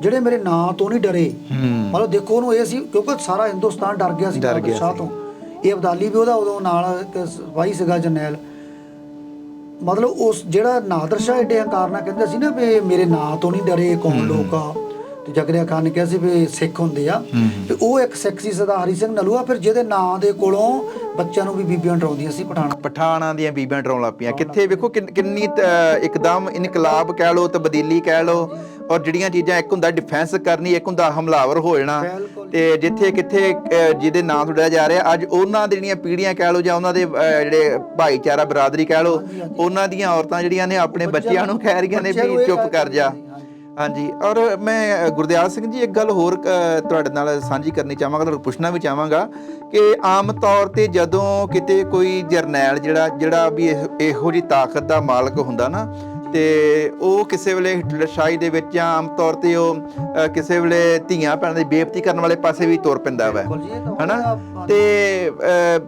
ਜਿਹੜੇ ਮੇਰੇ ਨਾਂ ਤੋਂ ਨਹੀਂ ਡਰੇ? ਹੂੰ। ਮਤਲਬ ਦੇਖੋ ਉਹਨੂੰ ਇਹ ਸੀ ਕਿਉਂਕਿ ਸਾਰਾ ਹਿੰਦੁਸਤਾਨ ਡਰ ਗਿਆ ਸੀ ਨਾਦਰ ਸੀ। ਤੋਂ। ਇਹ ਅਬਦਾਲੀ ਵੀ ਉਹਦਾ ਉਦੋਂ ਨਾਲ ਇੱਕ ਸਿਪਾਹੀ ਸੀਗਾ ਜਰਨੈਲ। ਮਤਲਬ ਉਸ ਜਿਹੜਾ ਨਾਦਰ ਸ਼ਾਹ ਏਡੇ ਹੰਕਾਰ ਨਾਲ ਕਹਿੰਦਾ ਸੀ ਨਾ ਵੀ ਮੇਰੇ ਨਾਂ ਤੋਂ ਨਹੀਂ ਡਰੇ ਕੌਣ ਲੋਕ ਆ। ਤੇ ਜ਼ਕਰੀਆ ਖਾਨ ਨੇ ਕਿਹਾ ਸੀ ਵੀ ਸਿੱਖ ਹੁੰਦੇ ਆ। ਤੇ ਉਹ ਇੱਕ ਸਿੱਖ ਸੀ ਹਰੀ ਸਿੰਘ ਨਲੂਆ। ਫਿਰ ਜਿਹਦੇ ਨਾਂ ਦੇ ਕੋਲੋਂ ਬੱਚਿਆਂ ਨੂੰ ਵੀ ਬੀਬੀਆਂ ਡਰਾਉਂਦੀਆਂ ਸੀ ਪਠਾਣਾ। ਪਠਾਨਾਂ ਦੀਆਂ ਬੀਬੀਆਂ ਡਰਾਉਣ ਲੱਗ ਪਈਆਂ। ਕਿੱਥੇ ਵੇਖੋ ਕਿੰਨ- ਇੱਕਦਮ ਇਨਕਲਾਬ ਕਹਿ ਲੋ ਤਬਦੀਲੀ ਕਹਿ ਲੋ ਔਰ ਜਿਹੜੀਆਂ ਚੀਜ਼ਾਂ ਇੱਕ ਹੁੰਦਾ ਡਿਫੈਂਸ ਕਰਨੀ ਇੱਕ ਹੁੰਦਾ ਹਮਲਾਵਰ ਹੋ ਜਾਣਾ। ਤੇ ਜਿੱਥੇ ਕਿੱਥੇ ਜਿਹਦੇ ਨਾਂ ਤੋਂ ਜਾ ਰਿਹਾ ਅੱਜ ਉਹਨਾਂ ਦੇ ਜਿਹੜੀਆਂ ਪੀੜ੍ਹੀਆਂ ਕਹਿ ਲੋ ਜਾਂ ਉਹਨਾਂ ਦੇ ਜਿਹੜੇ ਭਾਈਚਾਰਾ ਬਰਾਦਰੀ ਕਹਿ ਲੋ ਹਾਂਜੀ, ਹਾਂਜੀ। ਉਹਨਾਂ ਦੀਆਂ ਔਰਤਾਂ ਜਿਹੜੀਆਂ ਨੇ ਆਪਣੇ ਬੱਚਿਆਂ ਨੂੰ ਕਹਿ ਰਹੀਆਂ ਨੇ ਵੀ ਚੁੱਪ ਕਰ ਜਾ ਹਾਂਜੀ, ਔਰ ਮੈਂ ਗੁਰਦਿਆਲ ਸਿੰਘ ਜੀ ਇੱਕ ਗੱਲ ਹੋਰ ਤੁਹਾਡੇ ਨਾਲ ਸਾਂਝੀ ਕਰਨੀ ਚਾਹਾਂਗਾ ਤੁਹਾਨੂੰ ਪੁੱਛਣਾ ਵੀ ਚਾਹਾਂਗਾ ਕਿ ਆਮ ਤੌਰ ਤੇ ਜਦੋਂ ਕਿਤੇ ਕੋਈ ਜਰਨੈਲ ਜਿਹੜਾ ਜਿਹੜਾ ਵੀ ਇਹੋ ਜੀ ਤਾਕਤ ਦਾ ਮਾਲਕ ਹੁੰਦਾ ਨਾ ਤੇ ਉਹ ਕਿਸੇ ਵੇਲੇ ਹਿਟਲਰ ਸ਼ਾਹੀ ਦੇ ਵਿੱਚ ਜਾਂ ਆਮ ਤੌਰ ਤੇ ਉਹ ਅ, ਕਿਸੇ ਵੇਲੇ ਧੀਆਂ ਭੈਣਾਂ ਦੀ ਬੇਇੱਜ਼ਤੀ ਕਰਨ ਵਾਲੇ ਪਾਸੇ ਵੀ ਤੁਰ ਪੈਂਦਾ ਵਾ। ਬਿਲਕੁਲ ਜੀ, ਇਹ ਤਾਂ ਹਨਾ? ਉਹਦਾ- ਤੇ ਅ,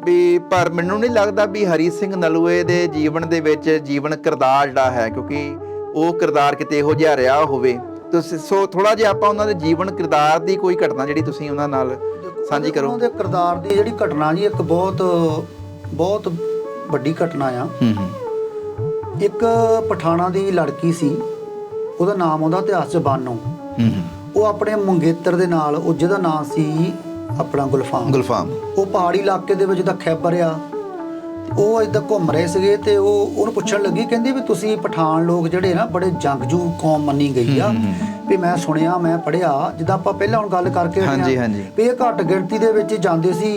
ਵੀ ਪਰ ਮੈਨੂੰ ਨਹੀਂ ਲੱਗਦਾ ਵੀ ਹਰੀ ਸਿੰਘ ਨਲੂਏ ਦੇ ਜੀਵਨ ਦੇ ਵਿੱਚ ਜੀਵਨ ਕਿਰਦਾਰ ਜਿਹੜਾ ਹੈ ਕਿਉਂਕਿ ਉਹ ਕਿਰਦਾਰ ਕਿਤੇ ਇਹੋ ਜਿਹਾ ਰਿਹਾ ਹੋਵੇ। ਤੁਸੀਂ ਸੋ ਥੋੜਾ ਜਿਹਾ ਆਪਾਂ ਉਹਨਾਂ ਦੇ ਜੀਵਨ ਕਿਰਦਾਰ ਦੀ ਕੋਈ ਘਟਨਾ ਜਿਹੜੀ ਤੁਸੀਂ ਉਹਨਾਂ ਨਾਲ ਸਾਂਝੀ ਕਰੋ। ਉਹਦੇ ਕਿਰਦਾਰ ਦੀ ਜਿਹੜੀ ਘਟਨਾ ਜੀ ਇੱਕ ਬਹੁਤ ਬਹੁਤ ਵੱਡੀ ਘਟਨਾ ਆ। ਹੂੰ ਹੂੰ। ਇੱਕ ਪਠਾਣਾ ਦੀ ਲੜਕੀ ਸੀ। ਉਹਦਾ ਨਾਮ ਆਉਂਦਾ ਇਤਿਹਾਸ 'ਚ ਬਾਨੋ। ਉਹ ਆਪਣੇ ਮੰਗੇਤਰ ਦੇ ਨਾਲ ਉਹ ਜਿਹਦਾ ਨਾਮ ਸੀ ਆਪਣਾ ਗੁਲਫਾਮ। ਗੁਲਫਾਮ। ਉਹ ਪਹਾੜੀ ਇਲਾਕੇ ਦੇ ਵਿੱਚ ਤਾਂ ਖੈਬਰ ਆ ਉਹ ਇਦਾਂ ਘੁੰਮ ਰਹੇ ਸੀਗੇ ਤੇ ਉਹ ਉਹਨੂੰ ਪੁੱਛਣ ਲੱਗੀ ਕਹਿੰਦੀ ਵੀ ਤੁਸੀਂ ਪਠਾਨ ਲੋਕ ਜਿਹੜੇ ਨਾ ਬੜੇ ਜੰਗਜੂ ਕੌਮ ਮੰਨੀ ਗਈ ਆ। ਵੀ ਮੈਂ ਸੁਣਿਆ ਮੈਂ ਪੜਿਆ ਜਿੱਦਾਂ ਆਪਾਂ ਪਹਿਲਾਂ ਹੁਣ ਗੱਲ ਕਰਕੇ ਹਾਂਜੀ, ਹਾਂਜੀ। ਵੀ ਇਹ ਘੱਟ ਗਿਣਤੀ ਦੇ ਵਿੱਚ ਜਾਂਦੇ ਸੀ।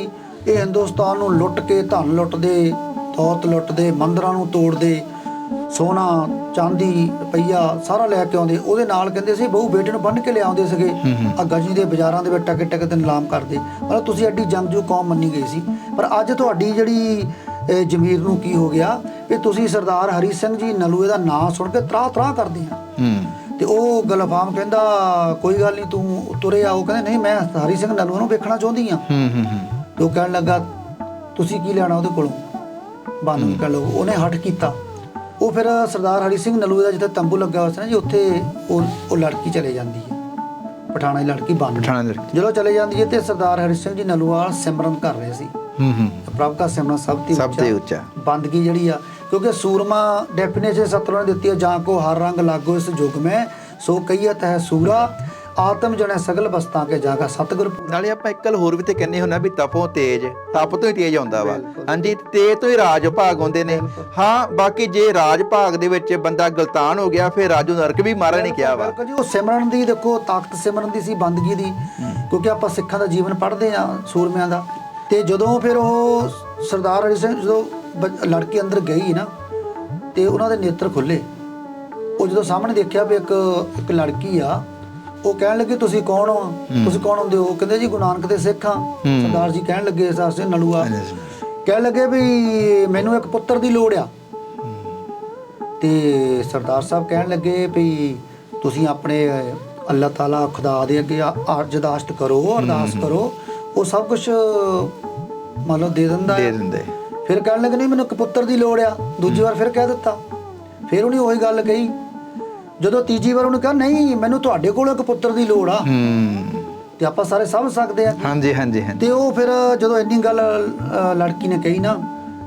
ਇਹ ਹਿੰਦੁਸਤਾਨ ਨੂੰ ਲੁੱਟ ਕੇ ਧਨ ਲੁੱਟਦੇ ਦੌਲਤ ਲੁੱਟਦੇ ਮੰਦਰਾਂ ਨੂੰ ਤੋੜਦੇ। ਸੋਨਾ ਚਾਂਦੀ ਰੁਪਈਆ ਸਾਰਾ ਲੈ ਕੇ ਆਉਂਦੇ। ਉਹਦੇ ਨਾਲ ਕਹਿੰਦੇ ਸੀ ਬਹੂ ਬੇਟੇ ਨੂੰ ਬੰਨ ਕੇ ਲਿਆਉਂਦੇ ਸੀਗੇ। ਆ ਗਜੀ ਦੇ ਬਾਜ਼ਾਰਾਂ ਦੇ ਵਿੱਚ ਟਕੇ ਟਕੇ ਤੇ ਨਿਲਾਮ ਕਰਦੇ। ਮਤਲਬ ਤੁਸੀਂ ਐਡੀ ਜੰਗਜੂ ਕੌਮ ਮੰਨੀ ਗਈ ਸੀ। ਪਰ ਅੱਜ ਤੁਹਾਡੀ ਜਿਹੜੀ ਜ਼ਮੀਰ ਨੂੰ ਕੀ ਹੋ ਗਿਆ ਵੀ ਤੁਸੀਂ ਸਰਦਾਰ ਹਰੀ ਸਿੰਘ ਜੀ ਨਲੂਏ ਦਾ ਨਾਂ ਸੁਣ ਕੇ ਤਰਾਹ ਤਰਾਹ ਕਰਦੇ ਆ। ਤੇ ਉਹ ਗਲਫਾਮ ਕਹਿੰਦਾ ਕੋਈ ਗੱਲ ਨਹੀਂ ਤੂੰ ਤੁਰੇ ਆ। ਉਹ ਕਹਿੰਦੇ ਨਹੀਂ ਮੈਂ ਹਰੀ ਸਿੰਘ ਨਲੂਆ ਨੂੰ ਵੇਖਣਾ ਚਾਹੁੰਦੀ ਆ। ਹੂੰ ਹੂੰ ਹੂੰ। ਤੇ ਉਹ ਕਹਿਣ ਲੱਗਾ ਤੁਸੀਂ ਕੀ ਲੈਣਾ ਉਹਦੇ ਕੋਲੋਂ? ਬਾਨੂ ਕਹਿ ਲਓ। ਉਹਨੇ ਹਟ ਕੀਤਾ। ਉਹ ਫਿਰ ਸਰਦਾਰ ਹਰੀ ਸਿੰਘ ਨਲੂਏ ਦਾ ਜਿੱਥੇ ਤੰਬੂ ਲੱਗਾ ਹੋਇਆ ਸੀ ਨਾ ਜੀ ਉੱਥੇ ਉਹ ਉਹ ਲੜਕੀ ਚਲੇ ਜਾਂਦੀ ਹੈ। ਪਠਾਣਾ ਦੀ ਲੜਕੀ ਬਾਨੂ ਪਠਾਣਾ ਦੀ ਲੜਕੀ। ਜਦੋਂ ਚਲੇ ਜਾਂਦੀ ਹੈ ਤੇ ਸਰਦਾਰ ਹਰੀ ਸਿੰਘ ਜੀ ਨਲੂਆ ਸਿਮਰਨ ਕਰ ਰਹੇ ਸੀ। ਹੂੰ ਹੂੰ। ਪ੍ਰਭ ਦਾ ਸਿਮਰਨ ਸਭ ਤੋਂ ਸਭ ਤੋਂ ਉੱਚਾ। ਬੰਦਗੀ ਜਿਹੜੀ ਆ ਕਿਉਂਕਿ ਸੂਰਮਾ ਡੈਫੀਨੇਸ਼ਨ ਸਤਰਾਂ ਨੇ ਦਿੱਤੀ ਹੈ ਜਾਂ ਕੋ ਹਰ ਰੰਗ ਲਾਗੋ ਇਸ ਯੁਗ ਮੈਂ ਸੋ ਕਹੀਅਤ ਹੈ ਸੂਰਾ ਆਤਮ ਜਣੇ ਸਗਲ ਬਸਤਾਂ ਕੇ ਜਾਗਾ ਸਤਿਗੁਰ ਪੂਰਾ ਨਾਲੇ ਆਪਾਂ ਇੱਕ ਗੱਲ ਹੋਰ ਵੀ ਤੇ ਕਹਿੰਦੇ ਹੁੰਨਾ ਵੀ ਤਪੋਂ ਤੇਜ ਤਪ ਤੋਂ ਹੀ ਤੇਜ ਆਉਂਦਾ ਵਾ। ਹਾਂਜੀ ਤੇਜ ਤੋਂ ਹੀ ਰਾਜ ਭਾਗ ਆਉਂਦੇ ਨੇ। ਹਾਂ ਬਾਕੀ ਜੇ ਰਾਜ ਭਾਗ ਦੇ ਵਿੱਚ ਬੰਦਾ ਗਲਤਾਨ ਹੋ ਗਿਆ ਫਿਰ ਰਾਜੂ ਨਰਕ ਵੀ ਮਾਰਾ ਨਹੀਂ ਕਿਹਾ ਵਾ। ਜੀ ਉਹ ਸਿਮਰਨ ਦੀ ਦੇਖੋ ਤਾਕਤ ਸਿਮਰਨ ਦੀ ਸੀ ਬੰਦਗੀ ਦੀ। ਕਿਉਂਕਿ ਆਪਾਂ ਸਿੱਖਾਂ ਦਾ ਜੀਵਨ ਪੜ੍ਹਦੇ ਆ ਸੂਰਮਿਆਂ ਦਾ। ਤੇ ਜਦੋਂ ਫਿਰ ਉਹ ਸਰਦਾਰ ਹਰੀ ਸਿੰਘ ਜਦੋਂ ਲੜਕੀ ਅੰਦਰ ਗਈ ਨਾ ਤੇ ਉਹਨਾਂ ਦੇ ਨੇਤਰ ਖੁੱਲੇ ਉਹ ਜਦੋਂ ਸਾਹਮਣੇ ਦੇਖਿਆ ਵੀ ਇੱਕ ਇੱਕ ਲੜਕੀ ਆ ਉਹ ਕਹਿਣ ਲੱਗੇ ਤੁਸੀਂ ਕੌਣ ਹੋ? ਤੁਸੀਂ ਕੌਣ ਹੁੰਦੇ ਹੋ? ਕਹਿੰਦੇ ਜੀ ਗੁਰੂ ਨਾਨਕ ਦੇ ਸਿੱਖ ਆ ਸਰਦਾਰ ਜੀ ਕਹਿਣ ਲੱਗੇ ਸਰ ਸਿੰਘ ਨਲੂਆ। ਕਹਿਣ ਲੱਗੇ ਵੀ ਮੈਨੂੰ ਇੱਕ ਪੁੱਤਰ ਦੀ ਲੋੜ ਆ। ਤੇ ਸਰਦਾਰ ਸਾਹਿਬ ਕਹਿਣ ਲੱਗੇ ਵੀ ਤੁਸੀਂ ਆਪਣੇ ਅੱਲਾਹ ਤਾਲਾ ਖੁਦਾ ਦੇ ਅੱਗੇ ਅਰਜ਼ਦਾਸ਼ਤ ਕਰੋ ਅਰਦਾਸ ਕਰੋ। ਉਹ ਸਭ ਕੁਝ ਮਤਲਬ ਦੇ ਦਿੰਦਾ ਦੇ ਹੈ ਦਿੰਦੇ। ਫਿਰ ਕਹਿਣ ਲੱਗੇ ਨਹੀਂ ਮੈਨੂੰ ਇੱਕ ਪੁੱਤਰ ਦੀ ਲੋੜ ਆ। ਦੂਜੀ ਵਾਰ ਫਿਰ ਕਹਿ ਦਿੱਤਾ। ਫਿਰ ਉਹਨੇ ਉਹੀ ਗੱਲ ਕਹੀ। ਜਦੋਂ ਤੀਜੀ ਵਾਰ ਉਹਨੇ ਕਿਹਾ ਨਹੀਂ ਮੈਨੂੰ ਤੁਹਾਡੇ ਕੋਲ ਇੱਕ ਪੁੱਤਰ ਦੀ ਲੋੜ ਆ। ਹੂੰ। ਤੇ ਆਪਾਂ ਸਾਰੇ ਸਮਝ ਸਕਦੇ ਆ। ਹਾਂਜੀ ਹਾਂਜੀ ਹਾਂਜੀ। ਤੇ ਉਹ ਫਿਰ ਜਦੋਂ ਇੰਨੀ ਗੱਲ ਅ, ਲੜਕੀ ਨੇ ਕਹੀ ਨਾ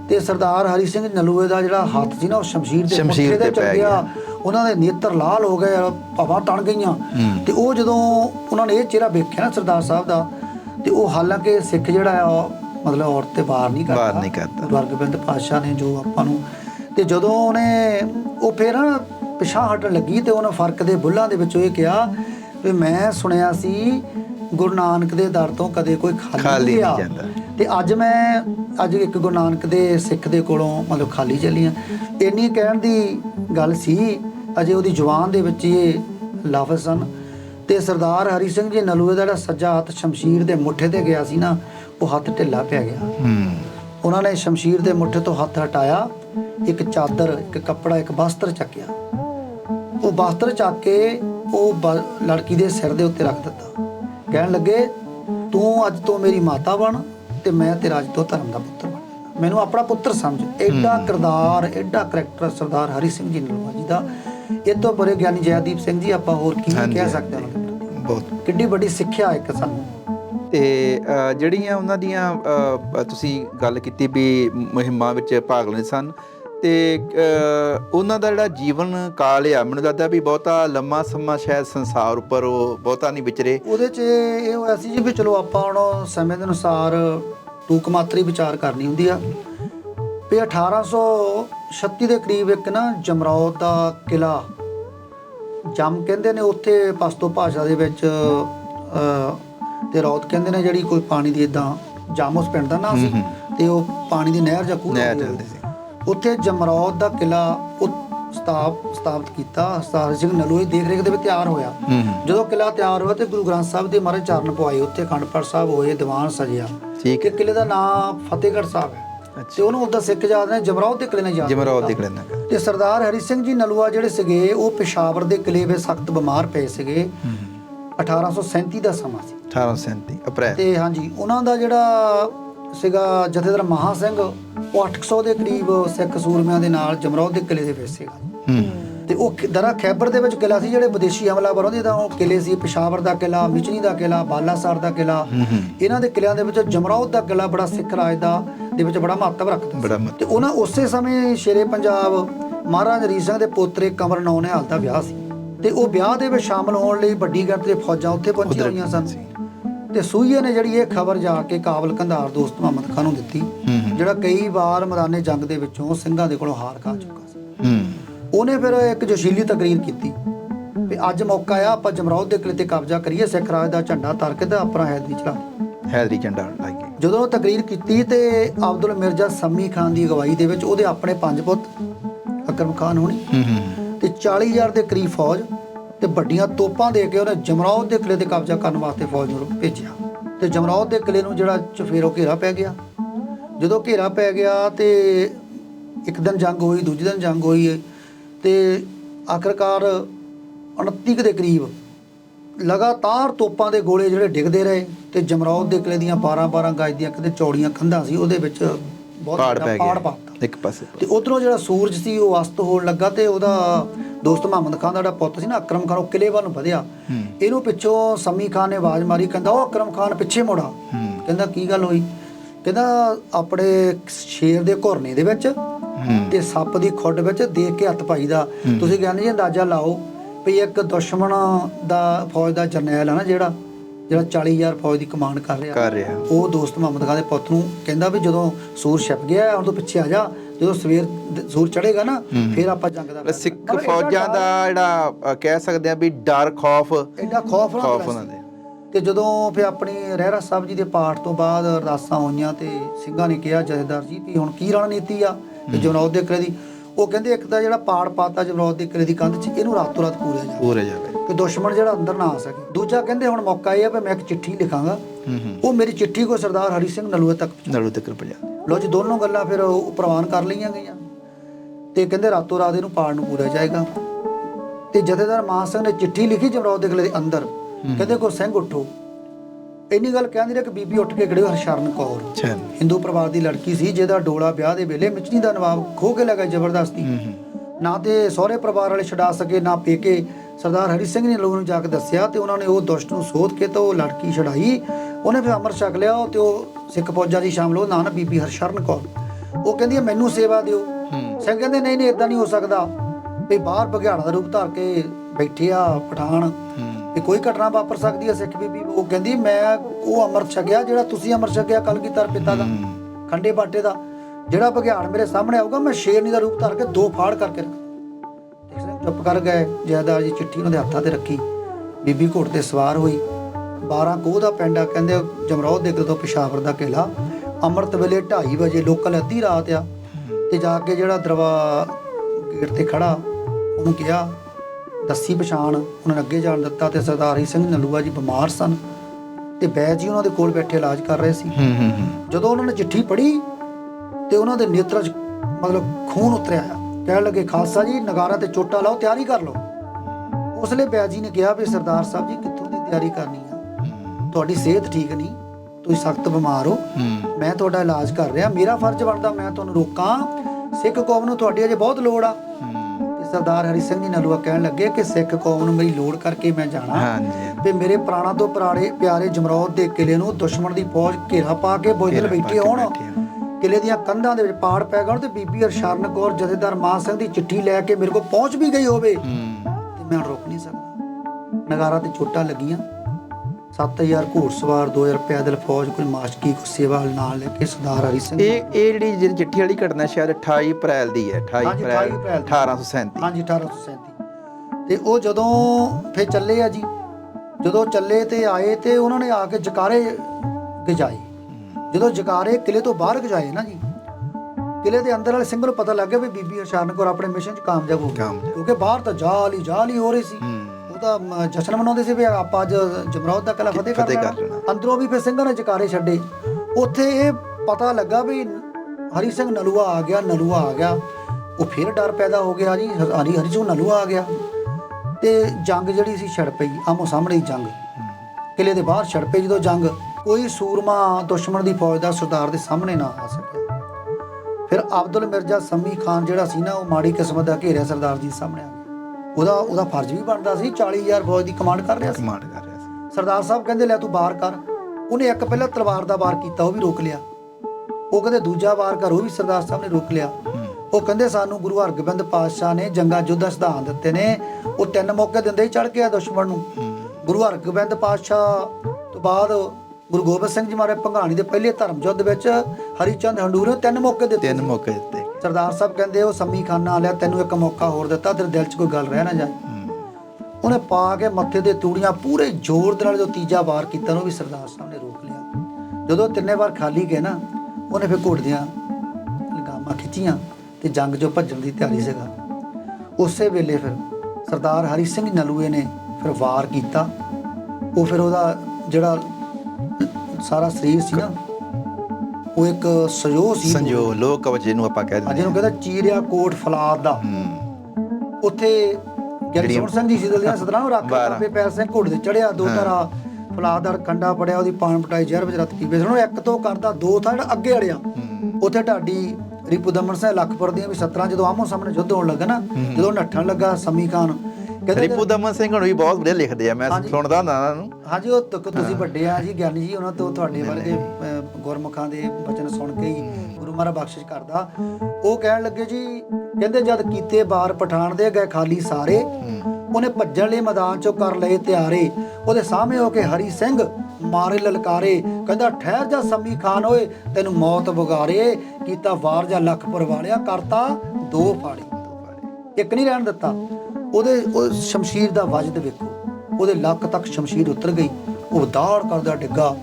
ਤੇ ਸਰਦਾਰ ਹਰੀ ਸਿੰਘ ਨਲੂਏ ਦਾ ਜਿਹੜਾ ਹੱਥ ਸੀ ਨਾ ਉਹ ਸ਼ਮਸ਼ੀਰ ਦੇ ਸ਼ਮਸ਼ੀਰ ਮੁੱਠੇ ਤੇ ਪੈ ਚੱਲਿਆ ਉਹਨਾਂ ਦੇ ਨੇਤਰ ਲਾਲ ਹੋ ਗਏ ਭਾਵਾਂ ਤਣ ਗਈਆਂ। ਤੇ ਉਹ ਜਦੋਂ ਉਹਨਾਂ ਨੇ ਇਹ ਚਿਹਰਾ ਵੇਖਿਆ ਨਾ ਸਰਦਾਰ ਸਾਹਿਬ ਦਾ ਤੇ ਉਹ ਹਾਲਾਂਕਿ ਸਿੱਖ ਜਿਹੜਾ ਆ ਉਹ ਮਤਲਬ ਔਰਤ ਤੇ ਬਾਹਰ ਨਹੀਂ ਕਰਦਾ। ਵਾਰ ਨਹੀਂ ਕਰਦਾ। ਗੁਰੂ ਹਰਗੋਬਿੰਦ ਪਾਤਸ਼ਾਹ ਨੇ ਜੋ ਆਪਾਂ ਨੂੰ। ਤੇ ਜਦੋਂ ਉਹਨੇ ਉਹ ਫਿਰ ਨਾ ਪਿਛਾਂਹ ਹਟਣ ਲੱਗੀ ਤੇ ਉਹਨੇ ਫ਼ਰਕ ਦੇ ਬੁੱਲਾਂ ਦੇ ਵਿੱਚੋਂ ਇਹ ਕਿਹਾ ਵੀ ਮੈਂ ਸੁਣਿਆ ਸੀ ਗੁਰੂ ਨਾਨਕ ਦੇ ਦਰ ਤੋਂ ਕਦੇ ਕੋਈ ਖਾਲੀ ਨਹੀਂ ਜਾਂਦਾ। ਤੇ ਅੱਜ ਮੈਂ ਅੱਜ ਇੱਕ ਗੁਰੂ ਨਾਨਕ ਦੇ ਸਿੱਖ ਦੇ ਕੋਲੋਂ ਮਤਲਬ ਖਾਲੀ ਚੱਲੀ ਆ ਇੰਨੀ ਕਹਿਣ ਦੀ ਗੱਲ ਸੀ ਅਜੇ ਉਹਦੀ ਜ਼ੁਬਾਨ ਦੇ ਵਿੱਚ ਇਹ ਲਫ਼ਜ਼ ਸਨ। ਤੇ ਸਰਦਾਰ ਹਰੀ ਸਿੰਘ ਜੀ ਨਲੂਏ ਦਾ ਜਿਹੜਾ ਸੱਜਾ ਹੱਥ ਸ਼ਮਸ਼ੀਰ ਦੇ ਮੁੱਠੇ ਤੇ ਗਿਆ ਸੀ ਨਾ ਉਹ ਹੱਥ ਢਿੱਲਾ ਪੈ ਗਿਆ। ਹੂੰ। ਉਹਨਾਂ ਨੇ ਸ਼ਮਸ਼ੀਰ ਦੇ ਮੁੱਠੇ ਤੋਂ ਹੱਥ ਹਟਾਇਆ ਇੱਕ ਚਾਦਰ ਇੱਕ ਕੱਪੜਾ ਇੱਕ ਬਸਤਰ ਚੱਕਿਆ। ਉਹ ਬਸਤਰ ਚੱਕ ਕੇ ਉਹ ਲੜਕੀ ਦੇ ਸਿਰ ਦੇ ਉੱਤੇ ਰੱਖ ਦਿੱਤਾ। ਕਹਿਣ ਲੱਗੇ ਤੂੰ ਅੱਜ ਤੋਂ ਮੇਰੀ ਮਾਤਾ ਬਣ ਤੇ ਮੈਂ ਤੇਰਾ ਅੱਜ ਤੋਂ ਧਰਮ ਦਾ ਪੁੱਤਰ ਬਣ। ਮੈਨੂੰ ਆਪਣਾ ਪੁੱਤਰ ਸਮਝ। ਐਡਾ ਕਿਰਦਾਰ ਐਡਾ ਕਰੈਕਟਰ ਸਰਦਾਰ ਹਰੀ ਸਿੰਘ ਜੀ ਨਲੂਆ ਜੀ ਦਾ। ਇਹ ਤੋਂ ਬੜੇ ਗਿਆਨੀ ਜੈਦੀਪ ਸਿੰਘ ਜੀ ਆਪਾਂ ਹੋਰ ਕੀ ਕਹਿ ਸਕਦੇ ਹਾਂ ਬਹੁਤ। ਕਿੱਡੀ ਵੱਡੀ ਸਿੱਖਿਆ ਇੱਕ ਸਾਨੂੰ। ਤੇ ਜਿਹੜੀਆਂ ਉਹਨਾਂ ਦੀਆਂ ਤੁਸੀਂ ਗੱਲ ਕੀਤੀ ਵੀ ਮੁਹਿੰਮਾਂ ਵਿੱਚ ਭਾਗ ਲੈਂਦੇ ਸਨ ਤੇ ਉਹਨਾਂ ਦਾ ਜਿਹੜਾ ਜੀਵਨ ਕਾਲ ਆ ਮੈਨੂੰ ਲੱਗਦਾ ਵੀ ਬਹੁਤਾ ਲੰਮਾ ਸਮਾਂ ਸ਼ਾਇਦ ਸੰਸਾਰ ਉੱਪਰ ਉਹ ਬਹੁਤਾ ਨਹੀਂ ਵਿਚਰੇ। ਉਹਦੇ 'ਚ ਇਹ ਹੋਇਆ ਸੀ ਜੀ ਵੀ ਚਲੋ ਆਪਾਂ ਹੁਣ ਸਮੇਂ ਦੇ ਅਨੁਸਾਰ ਟੂਕ ਮਾਤਰੀ ਵਿਚਾਰ ਕਰਨੀ ਹੁੰਦੀ ਆ। ਵੀ 1836 ਦੇ ਕਰੀਬ ਇੱਕ ਨਾ ਜਮਰੌਦ ਦਾ ਕਿਲਾ ਜਮ ਕਹਿੰਦੇ ਨੇ ਉੱਥੇ ਪਸ਼ਤੋ ਭਾਸ਼ਾ ਦੇ ਵਿੱਚ ਤੇ ਰੌਤ ਕਹਿੰਦੇ ਨੇ ਜਿਹੜੀ ਕੋਈ ਪਾਣੀ ਦੀ ਇਦਾਂ ਜਾਮੋਸ ਪਿੰਡ ਦਾ ਨਾਮ ਸੀ ਤੇ ਉਹ ਪਾਣੀ ਦੀ ਨਹਿਰ ਜਾਂ ਖੂਹ ਨਹਿਰ ਚੱਲਦੀ ਸੀ। ਉੱਥੇ ਜਮਰੌਦ ਦਾ ਕਿਲਾ ਸਥਾਪ ਸਥਾਪਿਤ ਕੀਤਾ। ਸਰਦਾਰ ਸਿੰਘ ਨਲੋਈ ਦੇਖ ਰੇਖ ਦੇ ਵਿੱਚ ਤਿਆਰ ਹੋਇਆ। ਹੂੰ ਹੂੰ। ਜਦੋਂ ਕਿਲਾ ਤਿਆਰ ਹੋਇਆ ਤੇ ਗੁਰੂ ਗ੍ਰੰਥ ਸਾਹਿਬ ਦੇ ਮਹਾਰਾਜ ਚਰਨ ਪਵਾਏ। ਉੱਥੇ ਅਖੰਡ ਪਾਠ ਸਾਹਿਬ ਹੋਏ ਦੀਵਾਨ ਸਜਿਆ। ਠੀਕ ਕਿ ਕਿਲੇ ਦਾ ਨਾਮ ਫਤਿਹਗੜ੍ਹ ਸਾਹਿਬ ਹੈ। ਤੇ ਉਹਨੂੰ ਉਹਦਾ ਸਿੱਖ ਯਾਦ ਨੇ ਜਮਰੌਦ ਦੇ ਕਿਲੇ ਨੇ ਯਾਦ ਜਮਰੌਦ। ਦੇ ਕਿਲੇ ਨਾਲ। ਤੇ ਸਰਦਾਰ ਹਰੀ ਸਿੰਘ ਜੀ ਨਲੂਆ ਜਿਹੜੇ ਸੀਗੇ ਉਹ ਪਿਸ਼ਾਵਰ ਦੇ ਕਿਲੇ ਵਿੱਚ ਸਖਤ ਬਿਮਾਰ ਪਏ ਸੀਗੇ। 1837 ਦਾ ਸਮਾਂ ਸੀ। 1837 ਅਪ੍ਰੈਲ। ਤੇ ਹਾਂਜੀ ਉਹਨਾਂ ਦਾ ਜਿਹੜਾ ਸੀਗਾ ਜਥੇਦਾਰ ਮਹਾ ਸਿੰਘ ਉਹ 800 ਦੇ ਕਰੀਬ ਸਿੱਖ ਸੂਰਮਿਆਂ ਦੇ ਨਾਲ ਜਮਰੌਦ ਦੇ ਕਿਲੇ ਦੇ ਵਿੱਚ ਸੀਗਾ। ਤੇ ਉਹ ਦਰਾ ਖੈਬਰ ਦੇ ਵਿੱਚ ਕਿਲਾ ਸੀ ਜਿਹੜੇ ਵਿਦੇਸ਼ੀ ਹਮਲਾਵਰ ਉਹਦੇ ਤਾਂ ਉਹ ਕਿਲੇ ਸੀ ਪਿਸ਼ਾਵਰ ਦਾ ਕਿਲਾ ਮਿਚਨੀ ਦਾ ਕਿਲਾ ਬਾਲਾਸਰ ਦਾ ਕਿਲਾ। ਇਹਨਾਂ ਦੇ ਕਿਲਿਆਂ ਦੇ ਵਿੱਚ ਜਮਰੌਦ ਦਾ ਕਿਲਾ ਬੜਾ ਸਿੱਖ ਰਾਜ ਦਾ ਦੇ ਵਿੱਚ ਬੜਾ ਮਹੱਤਵ ਰੱਖਦਾ। ਤੇ ਉਹਨਾਂ ਉਸੇ ਸਮੇਂ ਸ਼ੇਰੇ ਪੰਜਾਬ ਮਹਾਰਾਜ ਰੀਤ ਸਿੰਘ ਦੇ ਪੋਤਰੇ ਕਮਰ ਨੌ ਨਿਹਾਲ ਦਾ ਵਿਆਹ ਸੀ। ਤੇ ਉਹ ਵਿਆਹ ਦੇ ਵਿੱਚ ਸ਼ਾਮਲ ਹੋਣ ਲਈ ਵੱਡੀ ਗਿਣਤੀ ਦੇ ਫੌਜਾਂ ਉੱਥੇ ਪਹੁੰਚੀਆਂ ਹੋਈਆਂ ਸਨ। ਤੇ ਸੂਈਏ ਨੇ ਜਿਹੜੀ ਇਹ ਖਬਰ ਜਾ ਕੇ ਕਾਬਲ ਕੰਧਾਰ ਦੋਸਤ ਮੁਹੰਮਦ ਖਾਨ ਨੂੰ ਦਿੱਤੀ ਜਿਹੜਾ ਕਈ ਵਾਰ ਮੈਦਾਨੇ ਜੰਗ ਦੇ ਵਿੱਚੋਂ ਸਿੰਘਾਂ ਦੇ ਕੋਲੋਂ ਹਾਰ ਖਾ ਚੁੱਕਾ ਸੀ। ਉਹਨੇ ਫਿਰ ਇੱਕ ਜੋਸ਼ੀਲੀ ਤਕਰੀਰ ਕੀਤੀ ਵੀ ਅੱਜ ਮੌਕਾ ਆ ਆਪਾਂ ਜਮਰੌਦ ਦੇ ਕਿਲੇ ਤੇ ਕਬਜ਼ਾ ਕਰੀਏ ਸਿੱਖ ਰਾਜ ਦਾ ਝੰਡਾ ਤਰ ਕੇ ਤੇ ਆਪਣਾ ਹੈਦਰੀ ਚਲਾ ਹੈਦਰੀ ਝੰਡਾ ਲਾਈਏ ਜਦੋਂ ਉਹ ਤਕਰੀਰ ਕੀਤੀ ਤੇ ਅਬਦੁਲ ਮਿਰਜ਼ਾ ਸੰਮੀ ਖਾਨ ਦੀ ਅਗਵਾਈ ਦੇ ਵਿੱਚ ਉਹਦੇ ਆਪਣੇ ਪੰਜ ਪੁੱਤ ਅਕਰਮ ਖਾਨ ਹੋਣੀ ਤੇ 40000 ਦੇ ਕਰੀਬ ਫੌਜ ਤੇ ਵੱਡੀਆਂ ਤੋਪਾਂ ਦੇ ਕੇ ਉਹਨੇ ਜਮਰੌਦ ਦੇ ਕਿਲੇ ਤੇ ਕਬਜ਼ਾ ਕਰਨ ਵਾਸਤੇ ਫੌਜ ਨੂੰ ਭੇਜਿਆ। ਤੇ ਜਮਰੌਦ ਦੇ ਕਿਲੇ ਨੂੰ ਜਿਹੜਾ ਚਫੇਰੋ ਘੇਰਾ ਪੈ ਗਿਆ। ਜਦੋਂ ਘੇਰਾ ਪੈ ਗਿਆ ਤੇ ਇੱਕ ਦਿਨ ਜੰਗ ਹੋਈ ਦੂਜੇ ਦਿਨ ਜੰਗ ਹੋਈ ਤੇ ਆਖਰਕਾਰ 29 ਕੁ ਦੇ ਕਰੀਬ ਲਗਾਤਾਰ ਤੋਪਾਂ ਦੇ ਗੋਲੇ ਜਿਹੜੇ ਡਿੱਗਦੇ ਰਹੇ ਤੇ ਜਮਰੌਦ ਦੇ ਕਿਲੇ ਦੀਆਂ 12 12 ਗਜ ਦੀਆਂ ਕਿਤੇ ਚੌੜੀਆਂ ਕੰਧਾਂ ਸੀ ਉਹਦੇ ਵਿੱਚ ਬਹੁਤ ਪਾੜ ਵੱਡਾ ਪੈ ਪਾੜ ਪਾਤਾ ਇੱਕ ਪਾਸੇ। ਤੇ ਉਧਰੋਂ ਜਿਹੜਾ ਸੂਰਜ ਸੀ ਉਹ ਅਸਤ ਹੋਣ ਲੱਗਾ ਤੇ ਉਹਦਾ ਦੋਸਤ ਮੁਹੰਮਦ ਖਾਨ ਦਾ ਜਿਹੜਾ ਪੁੱਤ ਸੀ ਨਾ ਅਕਰਮ ਖਾਨ ਉਹ ਕਿਲੇ ਵੱਲ ਨੂੰ ਵਧਿਆ। ਇਹਨੂੰ ਪਿੱਛੋਂ ਸੰਮੀ ਖਾਨ ਨੇ ਆਵਾਜ਼ ਮਾਰੀ ਕਹਿੰਦਾ ਉਹ ਅਕਰਮ ਖਾਨ ਪਿੱਛੇ ਮੁੜਾ ਕਹਿੰਦਾ ਕੀ ਗੱਲ ਹੋਈ? ਕਹਿੰਦਾ ਆਪਣੇ ਸ਼ੇਰ ਦੇ ਘੁਰਨੇ ਦੇ ਵਿੱਚ ਤੇ ਸੱਪ ਦੀ ਖੁੱਡ ਵਿੱਚ ਦੇਖ ਕੇ ਹੱਥ ਪਾਈਦਾ। ਹੂੰ। ਤੁਸੀਂ ਕਹਿੰਦੇ ਜੀ ਅੰਦਾਜ਼ਾ ਲਾਓ ਵੀ ਇੱਕ ਦੁਸ਼ਮਣ ਦਾ ਫੌਜ ਦਾ ਜਰਨੈਲ ਆ ਨਾ ਜਿਹੜਾ ਜਿਹੜਾ 40000 ਫੌਜ ਦੀ ਕਮਾਂਡ ਕਰ ਰਿਹਾ ਕਰ ਰਿਹਾ। ਉਹ ਦੋਸਤ ਮੁਹੰਮਦ ਖਾਨ ਦੇ ਪੁੱਤ ਨੂੰ ਕਹਿੰਦਾ ਵੀ ਜਦੋਂ ਸੂਰ ਛਿਪ ਗਿਆ ਹੁਣ ਤੋਂ ਪਿੱਛੇ ਆ ਜਾ। ਜਦੋਂ ਸਵੇਰ ਸੂਰ ਚੜੇਗਾ ਨਾ। ਫਿਰ ਆਪਾਂ ਜੰਗ ਦਾ ਸਿੱਖ ਫੌਜਾਂ ਦਾ ਜਿਹੜਾ ਕਹਿ ਸਕਦੇ ਆ ਵੀ ਡਰ ਖੌਫ। ਐਡਾ ਖੌਫ ਉਹਨਾਂ ਖੌਫ ਦਾ। ਤੇ ਜਦੋਂ ਫਿਰ ਆਪਣੀ ਰਹਿਰਾ ਸਾਹਿਬ ਜੀ ਦੇ ਪਾਠ ਤੋਂ ਬਾਅਦ ਅਰਦਾਸਾਂ ਹੋਈਆਂ ਤੇ ਸਿੰਘਾਂ ਨੇ ਕਿਹਾ ਜਥੇਦਾਰ ਜੀ ਵੀ ਹੁਣ ਕੀ ਰਣਨੀਤੀ ਆ? ਤੇ ਜਮਰੌਦ ਦੇ ਕਿਲੇ ਦੀ ਉਹ ਕਹਿੰਦੇ ਇੱਕ ਤਾਂ ਜਿਹੜਾ ਪਾੜ ਪਾਤਾ ਜਮਰੌਦ ਦੇ ਕਿਲੇ ਦੀ ਕੰਧ 'ਚ ਇਹਨੂੰ ਰਾਤੋਂ ਰਾਤ ਪੂਰਿਆ ਜਾਵੇ। ਪੂਰੇ ਜਾਵੇ। ਕਿ ਦੁਸ਼ਮਣ ਜਿਹੜਾ ਅੰਦਰ ਨਾ ਆ ਸਕੇ। ਦੂਜਾ ਕਹਿੰਦੇ ਹੁਣ ਮੌਕਾ ਇਹ ਆ ਵੀ ਮੈਂ ਇੱਕ ਚਿੱਠੀ ਲਿਖਾਂਗਾ। ਉਹ ਮੇਰੀ ਚਿੱਠੀ ਕੋ ਸਰਦਾਰ ਹਰੀ ਸਿੰਘ ਨਲੂਏ ਤੱਕ ਨਲੂ ਤੱਕ ਪਜਾ ਲੋ ਜੀ ਦੋਨੋਂ ਗੱਲਾਂ ਫਿਰ ਪ੍ਰਵਾਨ ਕਰ ਲਈਆਂ ਗਈਆਂ। ਤੇ ਕਹਿੰਦੇ ਰਾਤੋਂ ਰਾਤ ਇਹਨੂੰ ਪਾੜ ਨੂੰ ਪੂਰਿਆ ਜਾਏਗਾ। ਤੇ ਜਥੇਦਾਰ ਮਾਨ ਸਿੰਘ ਨੇ ਚਿੱਠੀ ਲਿਖੀ ਜਮਰੌਦ ਦੇ ਕਿਲੇ ਦੇ ਅੰਦਰ। ਕਹਿੰਦੇ ਕੋ ਸਿੰਘ ਉੱਠੋ। ਇੰਨੀ ਗੱਲ ਕਹਿੰਦੇ ਨੇ ਕਿ ਬੀਬੀ ਉੱਠ ਕੇ ਖੜੀ ਹਰਸ਼ਰਨ ਕੌਰ। ਹਿੰਦੂ ਪਰਿਵਾਰ ਦੀ ਲੜਕੀ ਸੀ ਜਿਹਦਾ ਡੋਲਾ ਵਿਆਹ ਦੇ ਵੇਲੇ ਮਿਚਨੀ ਦਾ ਨਵਾਬ ਖੋ ਕੇ ਲਗਾ ਜ਼ਬਰਦਸਤੀ। ਨਾ ਤੇ ਸਹੁਰੇ ਪਰਿਵਾਰ ਵਾਲੇ ਛਡਾ ਸਕੇ ਨਾ ਪੇਕੇ। ਸਰਦਾਰ ਹਰੀ ਸਿੰਘ ਨੇ ਲੋਕਾਂ ਨੂੰ ਜਾ ਕੇ ਦੱਸਿਆ ਤੇ ਉਹਨਾਂ ਨੇ ਉਹ ਦੁਸ਼ਟ ਨੂੰ ਸੋਧ ਕੇ ਤਾਂ ਉਹ ਲੜਕੀ ਛਡਾਈ। ਉਹਨੇ ਫਿਰ ਅੰਮ੍ਰਿਤ ਛਕ ਲਿਆ ਤੇ ਉਹ ਸਿੱਖ ਫੌਜਾਂ ਦੀ ਸ਼ਾਮਲ ਉਹ ਨਾਨ ਬੀਬੀ ਹਰਸ਼ਰਨ ਕੌਰ। ਉਹ ਕਹਿੰਦੀ ਹੈ, ਮੈਨੂੰ ਸੇਵਾ ਦਿਓ। ਹੂੰ। ਸਿੰਘ ਕਹਿੰਦੇ ਨਹੀਂ ਨਹੀਂ ਇਦਾਂ ਨਹੀਂ ਹੋ ਸਕਦਾ। ਵੀ ਬਾਹਰ ਬਘਿਆੜਾ ਦਾ ਰੂਪ ਧਾਰ ਕੇ ਬੈਠੇ ਆ ਪਠਾਨ। ਹੂੰ। ਵੀ ਕੋਈ ਘਟਨਾ ਵਾਪਰ ਸਕਦੀ ਹੈ ਸਿੱਖ ਬੀਬੀ? ਉਹ ਕਹਿੰਦੀ ਮੈਂ ਉਹ ਅੰਮ੍ਰਿਤ ਛਕਿਆ ਜਿਹੜਾ ਤੁਸੀਂ ਅੰਮ੍ਰਿਤ ਛਕਿਆ ਕਲਗੀਧਰ ਪਿਤਾ ਦਾ ਹੂੰ। ਖੰਡੇ ਬਾਟੇ ਦਾ। ਜਿਹੜਾ ਬਘਿਆੜ ਮੇਰੇ ਸਾਹਮਣੇ ਆਊਗਾ ਮੈਂ ਸ਼ੇਰਨੀ ਦਾ ਰੂਪ ਧਾਰ ਕੇ ਦੋ ਫਾੜ ਕਰਕੇ ਰੱਖ ਚੁੱਪ ਕਰ ਗਏ। ਜੈਦਾਰ ਜੀ ਚਿੱਠੀ ਉਹਨਾਂ ਦੇ ਹੱਥਾਂ ਤੇ ਰੱਖੀ। ਬੀਬੀ ਘੋੜ ਤੇ ਸਵਾਰ ਹੋਈ। 12 ਕੋਹ ਦਾ ਪਿੰਡ ਕਹਿੰਦੇ ਜਮਰੌਦ ਦੇ ਤੋਂ ਪਿਸ਼ਾਵਰ ਦਾ ਕਿਲਾ ਅੰਮ੍ਰਿਤ ਵੇਲੇ 2:30 ਵਜੇ ਲੋਕਲ ਅੱਧੀ ਰਾਤ ਆ ਤੇ ਜਾ ਕੇ ਜਿਹੜਾ ਦਰਵਾ ਗੇਟ ਤੇ ਖੜਾ ਉਹਨੂੰ ਕਿਹਾ ਦੱਸੀ ਪਛਾਣ। ਉਹਨਾਂ ਨੇ ਅੱਗੇ ਜਾਣ ਦਿੱਤਾ ਤੇ ਸਰਦਾਰ ਸਿੰਘ ਨਲੂਆ ਜੀ ਬਿਮਾਰ ਸਨ ਤੇ ਬੈਜ ਜੀ ਉਹਨਾਂ ਦੇ ਕੋਲ ਬੈਠੇ ਇਲਾਜ ਕਰ ਰਹੇ ਸੀ। ਜਦੋਂ ਉਹਨਾਂ ਨੇ ਚਿੱਠੀ ਪੜ੍ਹੀ ਤੇ ਉਹਨਾਂ ਦੇ ਨੇਤਰਾਂ 'ਚ ਮਤਲਬ ਖੂਨ ਉਤਰਿਆ ਆ। ਕਹਿਣ ਲੱਗੇ ਖਾਲਸਾ ਜੀ ਨਗਾਰਾ ਤੇ ਚੋਟਾ ਲਾਓ ਤਿਆਰੀ ਕਰ ਲਓ। ਉਸਲੇ ਬੈਜ ਜੀ ਨੇ ਕਿਹਾ ਵੀ ਸਰਦਾਰ ਸਾਹਿਬ ਜੀ ਕਿੱਥੋਂ ਦੀ ਤਿਆਰੀ ਕਰਨੀ ਆ? ਤੁਹਾਡੀ ਸਿਹਤ ਠੀਕ ਨਹੀਂ ਤੁਸੀਂ ਸਖਤ ਬਿਮਾਰ ਹੋ। ਮੈਂ ਤੁਹਾਡਾ ਇਲਾਜ ਕਰ ਰਿਹਾ ਮੇਰਾ ਫਰਜ਼ ਬਣਦਾ ਮੈਂ ਤੁਹਾਨੂੰ ਰੋਕਾਂ। ਸਿੱਖ ਕੌਮ ਨੂੰ ਤੁਹਾਡੀ ਅਜੇ ਬਹੁਤ ਲੋੜ ਆ। ਸਰਦਾਰ ਹਰੀ ਸਿੰਘ ਜੀ ਨਲੂਆ ਕਹਿਣ ਲੱਗੇ ਕਿ ਸਿੱਖ ਕੌਮ ਨੂੰ ਮੇਰੀ ਲੋੜ ਕਰਕੇ ਮੈਂ ਜਾਣਾ। ਤੇ ਮੇਰੇ ਪ੍ਰਾਣਾ ਤੋਂ ਪ੍ਰਾੜੇ ਪਿਆਰੇ ਜਮਰੌਦ ਦੇ ਕਿਲੇ ਨੂੰ ਦੁਸ਼ਮਣ ਦੀ ਫੌਜ ਘੇਰਾ ਪਾ ਕੇ ਬੋਝਲ ਬੈਠੇ ਹੋਣ। ਕਿਲੇ ਦੀਆਂ ਕੰਧਾਂ ਦੇ ਵਿੱਚ ਪਾੜ ਪੈ ਗਏ ਤੇ ਬੀਬੀ ਅਰਸ਼ਰਨ ਕੌਰ ਜਥੇਦਾਰ ਮਾਨ ਸਿੰਘ ਦੀ ਚਿੱਠੀ ਲੈ ਕੇ ਮੇਰੇ ਕੋਲ ਪਹੁੰਚ ਵੀ ਗਈ ਹੋਵੇ। ਤੇ ਮੈਂ ਰੋਕ ਨਹੀਂ ਸਕਦਾ। ਨਗਾਰਾ ਤੇ ਚੋਟਾਂ ਲੱਗੀਆਂ। 7000 ਘੋੜਸਵਾਰ 2000 ਪੈਦਲ ਫੌਜ ਕੋਈ ਮਾਸ਼ਕੀ ਕੋ ਸੇਵਾ ਨਾਲ ਲੈ ਕੇ ਸਰਦਾਰ ਹਰੀ ਸਿੰਘ। ਇਹ ਇਹ ਜਿਹੜੀ ਜਿਹੜੀ ਚਿੱਠੀ ਵਾਲੀ ਘਟਨਾ ਸ਼ਾਇਦ 28 ਅਪ੍ਰੈਲ ਦੀ ਹੈ 28 ਹਾਂਜੀ, ਅਪ੍ਰੈਲ 28 ਅਪ੍ਰੈਲ ਦੀ। 1837 ਹਾਂਜੀ 1837 ਤੇ ਉਹ ਜਦੋਂ ਫੇਰ ਚੱਲੇ ਆ ਜੀ ਜਦੋਂ ਚੱਲੇ ਤੇ ਆਏ ਤੇ ਉਹਨਾਂ ਨੇ ਆ ਕੇ ਜਕਾਰੇ ਗਜਾਏ। ਜਦੋਂ ਜਕਾਰੇ ਕਿਲੇ ਤੋਂ ਬਾਹਰ ਗਜਾਏ ਨਾ ਜੀ ਕਿਲੇ ਦੇ ਅੰਦਰ ਵਾਲੇ ਸਿੰਘ ਨੂੰ ਪਤਾ ਲੱਗ ਗਿਆ ਵੀ ਬੀਬੀ ਹਰਸ਼ਰਨ ਕੌਰ ਆਪਣੇ ਮਿਸ਼ਨ 'ਚ ਕਾਮਯਾਬ ਹੋ ਗਈ। ਕਿਉਂਕਿ ਬਾਹਰ ਤਾਂ ਜਾਲ ਹੀ ਜਾਲ ਹੀ ਹੋ ਰਹੀ ਸੀ। ਹੂੰ। ਉਹ ਤਾਂ ਮ, ਜਸ਼ਨ ਮਨਾਉਂਦੇ ਸੀ ਵੀ ਆਪਾਂ ਅੱਜ ਜਮਰੌਦ ਦਾ ਕਿਲਾ ਫਤਿਹ ਕਰ ਲੈਣਾ। ਅੰਦਰੋਂ ਵੀ ਫਿਰ ਸਿੰਘਾਂ ਨੇ ਜਕਾਰੇ ਛੱਡੇ। ਉੱਥੇ ਇਹ ਪਤਾ ਲੱਗਾ ਵੀ ਹਰੀ ਸਿੰਘ ਨਲੂਆ ਆ ਗਿਆ ਨਲੂਆ ਆ ਗਿਆ। ਉਹ ਫਿਰ ਡਰ ਪੈਦਾ ਹੋ ਗਿਆ ਜੀ। ਹਰੀ ਹਰੀ ਸਿੰਘ ਨਲੂਆ ਆ ਗਿਆ। ਤੇ ਜੰਗ ਜਿਹੜੀ ਸੀ ਛੜ ਪਈ ਆਮੋ ਸਾਹਮਣੇ ਜੰਗ। ਕਿਲੇ ਦੇ ਬਾਹਰ ਛੜ ਪਈ ਜਦੋਂ ਜੰਗ। ਕੋਈ ਸੂਰਮਾ ਦੁਸ਼ਮਣ ਦੀ ਫੌਜ ਦਾ ਸਰਦਾਰ ਦੇ ਸਾਹਮਣੇ ਨਾ ਆ ਸਕਿਆ ਫਿਰ ਅਬਦੁਲ ਮਿਰਜ਼ਾ ਸੰਮੀ ਖਾਨ ਜਿਹੜਾ ਸੀ ਨਾ ਉਹ ਮਾੜੀ ਕਿਸਮਤ ਦਾ ਘੇਰਿਆ ਸਰਦਾਰ ਜੀ ਸਾਹਮਣੇ ਆ ਗਿਆ। ਉਹਦਾ ਉਹਦਾ ਫਰਜ਼ ਵੀ ਬਣਦਾ ਸੀ 40000 ਫੌਜ ਦੀ ਕਮਾਂਡ ਕਰ ਰਿਹਾ ਸੀ। ਕਮਾਂਡ ਕਰ ਰਿਹਾ ਸੀ। ਸਰਦਾਰ ਸਾਹਿਬ ਕਹਿੰਦੇ ਲੈ ਤੂੰ ਵਾਰ ਕਰ। ਉਹਨੇ ਇੱਕ ਪਹਿਲਾਂ ਤਲਵਾਰ ਦਾ ਵਾਰ ਕੀਤਾ ਉਹ ਵੀ ਰੋਕ ਲਿਆ। ਉਹ ਕਹਿੰਦੇ ਦੂਜਾ ਵਾਰ ਕਰ। ਉਹ ਵੀ ਸਰਦਾਰ ਸਾਹਿਬ ਨੇ ਰੋਕ ਲਿਆ। ਉਹ ਕਹਿੰਦੇ ਸਾਨੂੰ ਗੁਰੂ ਹਰਗੋਬਿੰਦ ਪਾਤਸ਼ਾਹ ਨੇ ਜੰਗਾ ਯੁੱਧ ਦਾ ਸਿਧਾਂਤ ਦਿੱਤੇ ਨੇ। ਉਹ ਤਿੰਨ ਮੌਕੇ ਦਿੰਦੇ ਹੀ ਚੜ ਗਿਆ ਦੁਸ਼ਮਣ ਨੂੰ। ਗੁਰੂ ਹਰਗੋਬਿੰਦ ਪਾਤਸ਼ਾਹ ਤੋਂ ਬਾਅਦ ਗੁਰੂ ਗੋਬਿੰਦ ਸਿੰਘ ਜੀ ਮਾਰੇ ਭੰਗਾਣੀ ਦੇ ਪਹਿਲੇ ਧਰਮ ਯੁੱਧ ਵਿੱਚ ਹਰੀਚੰਦ ਹੰਡੂਰੇ ਨੂੰ ਤਿੰਨ ਮੌਕੇ ਦਿੱਤੇ। ਤਿੰਨ। ਮੌਕੇ ਦਿੱਤੇ। ਸਰਦਾਰ ਸਾਹਿਬ ਕਹਿੰਦੇ ਉਹ ਸੰਮੀ ਖਾਨਾ ਲਿਆ ਤੈਨੂੰ ਇੱਕ ਮੌਕਾ ਹੋਰ ਦਿੱਤਾ ਤੇਰੇ ਦਿਲ 'ਚ ਕੋਈ ਗੱਲ ਰਹਿ ਨਾ ਜਾਏ। ਉਹਨੇ ਪਾ ਕੇ ਮੱਥੇ ਤੇ ਤੂੜੀਆਂ ਪੂਰੇ ਜ਼ੋਰ ਦੇ ਨਾਲ ਜੋ ਤੀਜਾ ਵਾਰ ਕੀਤਾ ਉਹਨੂੰ ਵੀ ਸਰਦਾਰ ਸਾਹਿਬ ਨੇ ਰੋਕ ਲਿਆ। ਜਦੋਂ ਤਿੰਨੇ ਵਾਰ ਖਾਲੀ ਗਏ ਨਾ ਉਹਨੇ ਫਿਰ ਘੋੜ ਦੀਆਂ ਲਗਾਮਾਂ ਖਿੱਚੀਆਂ ਤੇ ਜੰਗ ਜੋ ਭੱਜਣ ਦੀ ਤਿਆਰੀ ਸੀਗਾ। ਉਸੇ ਵੇਲੇ ਫਿਰ ਸਰਦਾਰ ਹਰੀ ਸਿੰਘ ਨਲੂਏ ਨੇ ਫਿਰ ਵਾਰ ਕੀਤਾ। ਉਹ ਫਿਰ ਉਹਦਾ ਜਿਹੜਾ ਸਾਰਾ ਸਰੀਰ ਸੀ ਨਾ। ਉਹ ਇੱਕ ਸਜੋ ਸੀ। ਸੰਜੋ ਲੋਕ ਕਵਚ ਜਿਹਨੂੰ ਆਪਾਂ ਕਹਿ ਦਿੰਦੇ ਇਹਨੂੰ ਕਹਿੰਦਾ ਚੀਰਿਆ ਕੋਟ ਫਲਾਦ ਦਾ। ਉੱਥੇ ਗੈਰਸੋਨ ਸਿੰਘ ਜੀ ਸੀ ਦਲੀਆਂ ਸਦਰਾਂ ਨੂੰ ਰੱਖ ਕੇ ਸਿੰਘ ਘੋੜੇ ਤੇ ਚੜਿਆ ਦੋ ਹਾਂ। ਧਰਾ ਫਲਾਦਾਰ ਕੰਡਾ ਪੜਿਆ ਉਹਦੀ ਪਾਣ ਪਟਾਈ ਜ਼ਹਿਰ ਵਿੱਚ ਰਤ ਪੀ ਵੇਸਣ ਉਹਨੂੰ ਇੱਕ ਤੋਂ ਕਰਦਾ ਦੋ ਥਾਂ ਜਿਹੜਾ ਅੱਗੇ ਅੜਿਆ। ਉੱਥੇ ਢਾਡੀ ਰਿਪੂ ਦਮਨ ਸਿੰਘ ਲਖਪੁਰ ਦੀਆਂ ਵੀ 17 ਜਦੋਂ ਆਮੋ ਸਾਹਮਣੇ ਯੁੱਧ ਹੋਣ ਲੱਗਾ ਨਾ ਜਦੋਂ ਨੱਠਣ ਲੱਗਾ ਸਮੀ ਖਾਨ ਕਹਿੰਦੇ ਰਿਪੂ ਦਮਨ ਸਿੰਘ ਹੁਣ ਵੀ ਬਹੁਤ ਵਧੀਆ ਲਿਖਦੇ ਆ ਮੈਂ। ਸੁਣਦਾ ਹੁੰਦਾ ਉਹਨਾਂ ਨੂੰ। ਹਾਂਜੀ ਉਹ ਤੁਕ ਤੁਸੀਂ ਵੱਡੇ ਆ ਜੀ ਗਿਆਨੀ ਜੀ ਉਹਨਾਂ ਤੋਂ ਤੁਹਾਡੇ ਵਰਗੇ ਗੁਰਮੁਖਾਂ ਦੇ ਬਚਨ ਸੁਣ ਕੇ ਹੀ ਗੁਰੂ ਮਹਾਰਾਜ ਬਖਸ਼ਿਸ਼ ਕਰਦਾ। ਉਹ ਕਹਿਣ ਲੱਗੇ ਜੀ ਕਹਿੰਦੇ ਜਦ ਕੀਤੇ ਬਾਰ ਪਠਾਨ ਦੇ ਗਏ ਖਾਲੀ ਸਾਰੇ ਉਹਨੇ ਭੱਜਣ ਲਈ ਮੈਦਾਨ ਚੋਂ ਕਰ ਲਏ ਤਿਆਰੇ। ਉਹਦੇ ਸਾਹਮਣੇ ਹੋ ਕੇ ਹਰੀ ਸਿੰਘ ਮਾਰੇ ਲਲਕਾਰੇ ਕਹਿੰਦਾ ਠਹਿਰ ਜਾ ਸੰਮੀ ਖਾਨ ਓਏ ਤੈਨੂੰ ਮੌਤ ਵਗਾਰੇ ਕੀਤਾ ਵਾਰ ਜਾ ਲਖਪੁਰ ਵਾਲਿਆ ਕਰਤਾ ਦੋ ਫਾੜੀ। ਇੱਕ ਨਹੀਂ ਰਹਿਣ ਦਿੱਤਾ। ਉਹਦੇ ਉਹ ਸ਼ਮਸ਼ੀਰ ਦਾ ਵਜਦ ਵੇਖੋ ਉਹਦੇ ਲੱਕ ਤੱਕ ਸ਼ਮਸ਼ੀਰ ਉਤਰ ਗਈ ਉਹ ਦਾੜ ਕਰਦਾ ਡਿੱਗਾ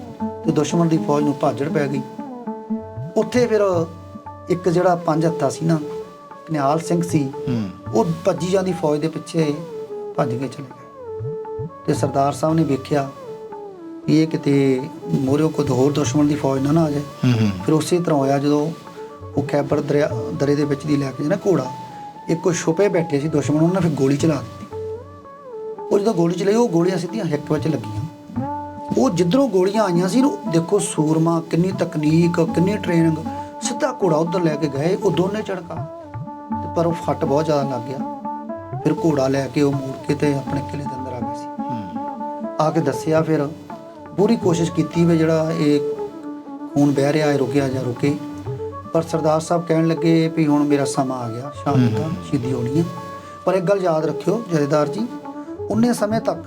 ਤੇ ਦੁਸ਼ਮਣ ਦੀ ਫੌਜ ਨੂੰ ਭਾਜੜ ਪੈ ਗਈ। ਉੱਥੇ ਫਿਰ ਇੱਕ ਜਿਹੜਾ ਪੰਜ ਹੱਥਾ ਸੀ ਨਾ ਨਿਹਾਲ ਸਿੰਘ ਸੀ ਉਹ ਭੱਜੀ ਜਾਂਦੀ ਫੌਜ ਦੇ ਪਿੱਛੇ ਭੱਜ ਕੇ ਚਲੇ ਗਏ। ਤੇ ਸਰਦਾਰ ਸਾਹਿਬ ਨੇ ਵੇਖਿਆ ਵੀ ਇਹ ਕਿਤੇ ਮੋਰਿਓ ਕੋ ਹੋਰ ਦੁਸ਼ਮਣ ਦੀ ਫੌਜ ਨਾ ਨਾ ਆ ਜਾਏ। ਫਿਰ ਉਸੇ ਤਰ੍ਹਾਂ ਹੋਇਆ ਜਦੋਂ ਉਹ ਖੈਬਰ ਦਰਿਆ ਦਰੇ ਦੇ ਵਿੱਚ ਦੀ ਲੈ ਕੇ ਨਾ ਘੋੜਾ। ਇੱਕ ਉਹ ਛੁਪੇ ਬੈਠੇ ਸੀ ਦੁਸ਼ਮਣ ਉਹਨਾਂ ਨੇ ਫਿਰ ਗੋਲੀ ਚਲਾ ਦਿੱਤੀ। ਉਹ ਜਦੋਂ ਗੋਲੀ ਚਲਾਈ ਉਹ ਗੋਲੀਆਂ ਸਿੱਧੀਆਂ ਹਿੱਕ ਵਿੱਚ ਲੱਗੀਆਂ। ਉਹ ਜਿੱਧਰੋਂ ਗੋਲੀਆਂ ਆਈਆਂ ਸੀ ਉਹ ਦੇਖੋ ਸੂਰਮਾ ਕਿੰਨੀ ਤਕਨੀਕ ਕਿੰਨੀ ਟ੍ਰੇਨਿੰਗ ਸਿੱਧਾ ਘੋੜਾ ਉਧਰ ਲੈ ਕੇ ਗਏ ਉਹ ਦੋਨੇ ਚੜਕਾ ਪਰ ਉਹ ਫੱਟ ਬਹੁਤ ਜ਼ਿਆਦਾ ਲੱਗ ਗਿਆ। ਫਿਰ ਘੋੜਾ ਲੈ ਕੇ ਉਹ ਮੋੜ ਕੇ ਤੇ ਆਪਣੇ ਕਿਲੇ ਦੇ ਅੰਦਰ ਆ ਗਏ ਸੀ। ਆ ਕੇ ਦੱਸਿਆ ਫਿਰ ਪੂਰੀ ਕੋਸ਼ਿਸ਼ ਕੀਤੀ ਵੀ ਜਿਹੜਾ ਇਹ ਖੂਨ ਬਹਿ ਰਿਹਾ ਹੈ ਰੁਕਿਆ ਜਾਂ ਰੁਕੇ। ਪਰ ਸਰਦਾਰ ਸਾਹਿਬ ਕਹਿਣ ਲੱਗੇ ਵੀ ਹੁਣ ਮੇਰਾ ਸਮਾਂ ਆ ਗਿਆ ਸ਼ਾਮ ਦਾ ਸ਼ਹੀਦੀ ਹੋਣੀ ਹੈ ਪਰ ਇੱਕ ਗੱਲ ਯਾਦ ਰੱਖਿਓ ਜਥੇਦਾਰ ਜੀ ਉਨੇ ਸਮੇਂ ਤੱਕ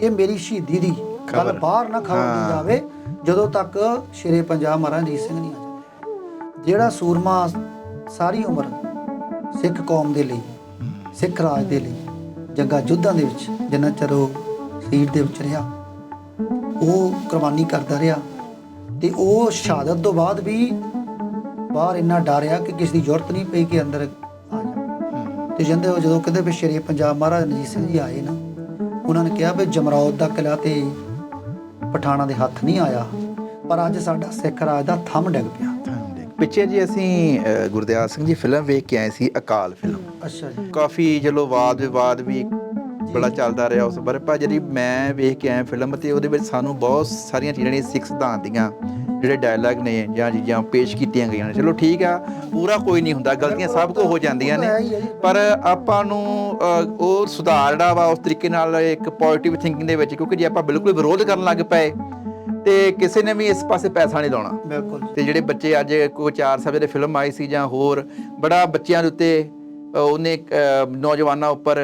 ਇਹ ਮੇਰੀ ਸ਼ਹੀਦੀ ਦੀ ਗੱਲ। ਬਾਹਰ ਨਾ। ਨਹੀਂ ਜਾਵੇ ਜਦੋਂ ਤੱਕ ਸ਼ੇਰੇ ਪੰਜਾਬ ਮਹਾਰਾਜ ਰਣਜੀਤ ਸਿੰਘ ਨਹੀਂ ਆ ਜਾਂਦੇ ਜਿਹੜਾ ਸੂਰਮਾ ਸਾਰੀ ਉਮਰ ਸਿੱਖ ਕੌਮ ਦੇ ਲਈ ਸਿੱਖ ਰਾਜ ਦੇ ਲਈ ਜੰਗਾਂ ਯੁੱਧਾਂ ਦੇ ਵਿੱਚ ਜਿੰਨਾ ਚਿਰ ਉਹ ਸਰੀਰ ਦੇ ਵਿੱਚ ਰਿਹਾ ਉਹ ਕੁਰਬਾਨੀ ਕਰਦਾ ਰਿਹਾ ਤੇ ਉਹ ਸ਼ਹਾਦਤ ਤੋਂ ਬਾਅਦ ਵੀ ਬਾਹਰ ਇੰਨਾ ਡਰਿਆ ਕਿ ਕਿਸੇ ਦੀ ਜ਼ਰੂਰਤ ਨਹੀਂ ਪਈ ਕਿ ਅੰਦਰ ਆ ਜਾ ਤੇ ਜਾਂਦੇ ਉਹ ਜਦੋਂ ਕਹਿੰਦੇ ਵੀ ਸ਼ੇਰੇ ਪੰਜਾਬ ਮਹਾਰਾਜ ਰਣਜੀਤ ਸਿੰਘ ਜੀ ਆਏ ਨਾ ਉਹਨਾਂ ਨੇ ਕਿਹਾ ਵੀ ਜਮਰੌਦ ਦਾ ਕਿਲਾ ਤੇ ਪਠਾਣਾ ਦੇ ਹੱਥ ਨਹੀਂ ਆਇਆ। ਪਰ ਅੱਜ ਸਾਡਾ ਸਿੱਖ ਰਾਜ ਦਾ ਥੰਮ ਡਿੱਗ ਪਿਆ। ਪਿੱਛੇ ਜੀ ਅਸੀਂ ਗੁਰਦਿਆਲ ਸਿੰਘ ਜੀ ਫਿਲਮ ਵੇਖ ਕੇ ਆਏ ਸੀ ਅਕਾਲ ਫਿਲਮ। ਅੱਛਾ ਜੀ। ਕਾਫੀ ਚਲੋ ਵਾਦ ਵਿਵਾਦ ਵੀ ਬੜਾ ਚੱਲਦਾ ਰਿਹਾ ਉਸ ਬਾਰੇ। ਪਰ ਜਿਹੜੀ ਮੈਂ ਵੇਖ ਕੇ ਆਇਆ ਫਿਲਮ ਤੇ ਉਹਦੇ ਵਿੱਚ ਸਾਨੂੰ ਬਹੁਤ ਸਾਰੀਆਂ ਚੀਜ਼ਾਂ ਨੇ ਸਿੱਖ ਸਿਧਾਂਤ ਦੀਆਂ ਜਿਹੜੇ ਡਾਇਲੌਗ ਨੇ ਜਾਂ ਚੀਜ਼ਾਂ ਪੇਸ਼ ਕੀਤੀਆਂ ਗਈਆਂ ਨੇ ਚਲੋ ਠੀਕ ਆ ਪੂਰਾ ਕੋਈ ਨਹੀਂ ਹੁੰਦਾ ਗਲਤੀਆਂ ਸਭ ਕੋ ਹੋ ਜਾਂਦੀਆਂ ਨੇ। ਪਰ ਆਪਾਂ ਨੂੰ ਉਹ ਸੁਧਾਰ ਜਿਹੜਾ ਵਾ ਉਸ ਤਰੀਕੇ ਨਾਲ ਇੱਕ ਪੋਜ਼ਿਟਿਵ ਥਿੰਕਿੰਗ ਦੇ ਵਿੱਚ ਕਿਉਂਕਿ ਜੇ ਆਪਾਂ ਬਿਲਕੁਲ ਵਿਰੋਧ ਕਰਨ ਲੱਗ ਪਏ ਤੇ ਕਿਸੇ ਨੇ ਵੀ ਇਸ ਪਾਸੇ ਪੈਸਾ ਨਹੀਂ ਲਾਉਣਾ ਬਿਲਕੁਲ। ਤੇ ਜਿਹੜੇ ਬੱਚੇ ਅੱਜ ਕੋ ਚਾਰ ਸਾਹਿਬ ਦੇ ਫਿਲਮ ਆਈ ਸੀ ਜਾਂ ਹੋਰ ਬੜਾ ਬੱਚਿਆਂ ਦੇ ਉੱਤੇ ਉਹਨੇ ਨੌਜਵਾਨਾਂ ਉੱਪਰ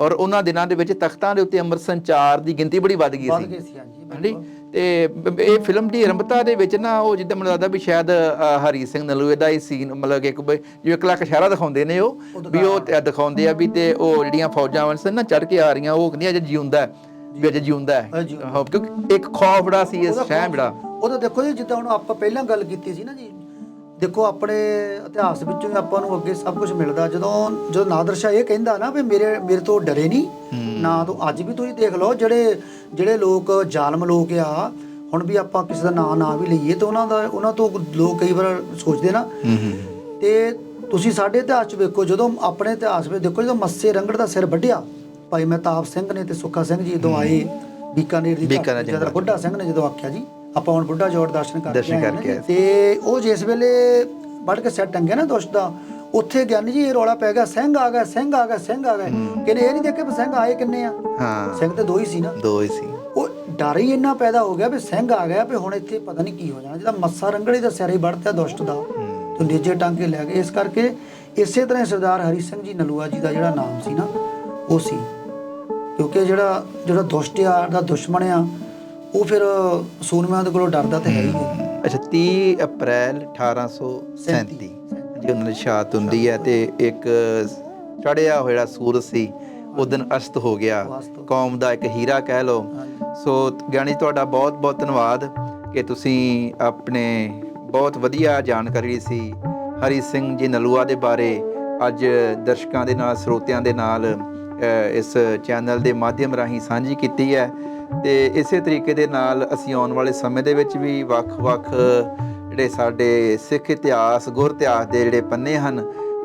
ਔਰ ਉਹਨਾਂ ਦਿਨਾਂ ਦੇ ਵਿੱਚ ਤਖਤਾਂ ਦੇ ਉੱਤੇ ਅੰਮ੍ਰਿਤ ਸੰਚਾਰ ਦੀ ਗਿਣਤੀ ਬੜੀ ਵੱਧ ਗਈ ਵੱਧ ਸੀ ਗਏ ਸੀ ਹਾਂਜੀ। ਤੇ ਇਹ ਫਿਲਮ ਦੀ ਆਰੰਭਤਾ ਦੇ ਵਿੱਚ ਨਾ ਉਹ ਜਿੱਦਾਂ ਮੈਨੂੰ ਲੱਗਦਾ ਵੀ ਸ਼ਾਇਦ ਹਰੀ ਸਿੰਘ ਨਲੂਏ ਦਾ ਹੀ ਸੀਨ ਮਤਲਬ ਕਿ ਇੱਕ ਜਿਵੇਂ ਇੱਕ ਲੱਖ ਸ਼ਹਿਰਾ ਦਿਖਾਉਂਦੇ ਨੇ ਉਹ ਵੀ ਉਹ ਦਿਖਾਉਂਦੇ ਆ ਵੀ ਤੇ ਉਹ ਜਿਹੜੀਆਂ ਫੌਜਾਂ ਵੰਸ ਨਾ ਚੜ ਕੇ ਆ ਰਹੀਆਂ ਉਹ ਕਹਿੰਦੀਆਂ ਅਜੇ ਜਿਉਂਦਾ ਹੈ, ਵੀ ਅਜੇ ਜਿਉਂਦਾ ਹੈ। ਕਿਉਂਕਿ ਇੱਕ ਖੌਫ ਜਿਹੜਾ ਸੀ ਇਸ ਉਹਦਾ ਸ਼ਹਿਮ ਜਿਹੜਾ ਉਹ ਤਾਂ ਦੇਖੋ ਜੀ ਜਿੱਦਾਂ ਹੁਣ ਆਪਾਂ ਪਹਿਲਾਂ ਗੱਲ ਕੀਤੀ ਸੀ ਨਾ ਜੀ ਦੇਖੋ ਆਪਣੇ ਇਤਿਹਾਸ ਵਿੱਚੋਂ ਹੀ ਆਪਾਂ ਨੂੰ ਅੱਗੇ ਸਭ ਕੁਝ ਮਿਲਦਾ। ਜਦੋਂ ਜਦੋਂ ਨਾਦਰ ਸ਼ਾਹ ਇਹ ਕਹਿੰਦਾ ਨਾ ਵੀ ਮੇਰੇ ਮੇਰੇ ਤੋਂ ਡਰੇ ਨਹੀਂ ਨਾ ਤੋਂ ਅੱਜ ਵੀ ਤੁਸੀਂ ਦੇਖ ਲਓ ਜਿਹੜੇ ਜਿਹੜੇ ਲੋਕ ਜ਼ਾਲਮ ਲੋਕ ਆ ਹੁਣ ਵੀ ਆਪਾਂ ਕਿਸੇ ਦਾ ਨਾਂ ਨਾ ਵੀ ਲਈਏ ਤਾਂ ਉਹਨਾਂ ਦਾ ਉਹਨਾਂ ਤੋਂ ਲੋਕ ਕਈ ਵਾਰ ਸੋਚਦੇ ਨਾ। ਤੇ ਤੁਸੀਂ ਸਾਡੇ ਇਤਿਹਾਸ 'ਚ ਵੇਖੋ ਜਦੋਂ ਆਪਣੇ ਇਤਿਹਾਸ ਵਿੱਚ ਦੇਖੋ ਜਦੋਂ ਮੱਸੇ ਰੰਗੜ ਦਾ ਸਿਰ ਵੱਢਿਆ ਭਾਈ ਮਹਿਤਾਬ ਸਿੰਘ ਨੇ ਤੇ ਸੁੱਖਾ ਸਿੰਘ ਜੀ ਜਦੋਂ ਆਏ ਬੀਕਾਨੇਰ ਦੀ ਬੀਕਾਨੇਰ ਧਰਤੀ, ਜਦੋਂ ਜੰਗਲ। ਬੁੱਢਾ ਸਿੰਘ ਨੇ ਜਦੋਂ ਆਖਿਆ ਜੀ ਆਪਾਂ ਹੁਣ ਬੁੱਢਾ ਜੋੜ ਦਰਸ਼ਨ ਕਰਕੇ ਦਰਸ਼ਨ ਕਰਕੇ। ਆਏ। ਤੇ ਉਹ ਜਿਸ ਵੇਲੇ ਵੱਢ ਕੇ ਸਿਰ ਟੰਗਿਆ ਨਾ ਦੁਸ਼ਟ ਦਾ ਉੱਥੇ ਗਿਆਨੀ ਜੀ ਇਹ ਰੌਲਾ ਪੈ ਗਿਆ ਸਿੰਘ ਆ ਗਿਆ ਸਿੰਘ ਆ ਗਿਆ ਸਿੰਘ ਆ ਗਿਆ। ਕਹਿੰਦੇ ਇਹ ਨਹੀਂ ਦੇਖੇ ਵੀ ਸਿੰਘ ਆਏ ਕਿੰਨੇ ਆ? ਹਾਂ। ਸਿੰਘ ਤੇ ਦੋ ਹੀ ਸੀ ਨਾ। ਦੋ ਹੀ ਸੀ। ਉਹ ਡਰ ਹੀ ਇੰਨਾ ਪੈਦਾ ਹੋ ਗਿਆ ਵੀ ਸਿੰਘ ਆ ਗਿਆ ਵੀ ਹੁਣ ਇੱਥੇ ਪਤਾ ਨਹੀਂ ਕੀ ਹੋ ਜਾਣਾ। ਜਿਹਦਾ ਮੱਸਾ ਰੰਗੜੀ ਦਾ ਸਿਰ ਹੀ ਵੜਤਾ ਦੁਸ਼ਟ ਦਾ ਤੇ ਨੇਜੇ ਟੰਗ ਕੇ ਲੈ ਗਏ। ਇਸ ਕਰਕੇ ਇਸੇ ਤਰ੍ਹਾਂ ਸਰਦਾਰ ਹਰੀ ਸਿੰਘ ਜੀ ਨਲੂਆ ਜੀ ਦਾ ਜਿਹੜਾ ਨਾਮ ਸੀ ਨਾ ਉਹ ਸੀ। ਕਿਉਂਕਿ ਜਿਹੜਾ ਜਿਹੜਾ ਦੁਸ਼ਟ ਆ ਦਾ ਦੁਸ਼ਮਣ ਆ ਉਹ ਫਿਰ ਸੂਰਮਿਆਂ ਦੇ ਕੋਲੋਂ ਡਰਦਾ ਤੇ ਹੈ ਹੀ ਹੈ ਅੱਛਾ 30 ਅਪ੍ਰੈਲ 1837 ਜੀ ਉਹਨਾਂ ਦੀ ਸ਼ਹਾਦਤ ਹੁੰਦੀ ਹੈ ਤੇ ਇੱਕ ਚੜਿਆ ਹੋਇਆ ਸੂਰਜ ਸੀ ਉਹ ਦਿਨ ਅਸਤ ਹੋ ਗਿਆ। ਕੌਮ ਦਾ ਇੱਕ ਹੀਰਾ ਕਹਿ ਲਓ। ਹਾਂਜੀ। ਸੋ ਗਿਆਨੀ ਤੁਹਾਡਾ ਬਹੁਤ ਬਹੁਤ ਧੰਨਵਾਦ ਕਿ ਤੁਸੀਂ ਆਪਣੇ ਬਹੁਤ ਵਧੀਆ ਜਾਣਕਾਰੀ ਸੀ ਹਰੀ ਸਿੰਘ ਜੀ ਨਲੂਆ ਦੇ ਬਾਰੇ। ਅੱਜ ਦਰਸ਼ਕਾਂ ਦੇ ਨਾਲ ਸਰੋਤਿਆਂ ਦੇ ਨਾਲ ਇਸ ਚੈਨਲ ਦੇ ਮਾਧਿਅਮ ਰਾਹੀਂ ਸਾਂਝੀ ਕੀਤੀ ਹੈ। ਤੇ ਇਸੇ ਤਰੀਕੇ ਦੇ ਨਾਲ ਅਸੀਂ ਆਉਣ ਵਾਲੇ ਸਮੇਂ ਦੇ ਵਿੱਚ ਵੀ ਵੱਖ-ਵੱਖ ਜਿਹੜੇ ਸਾਡੇ ਸਿੱਖ ਇਤਿਹਾਸ, ਗੁਰ ਇਤਿਹਾਸ ਦੇ ਜਿਹੜੇ ਪੰਨੇ ਹਨ,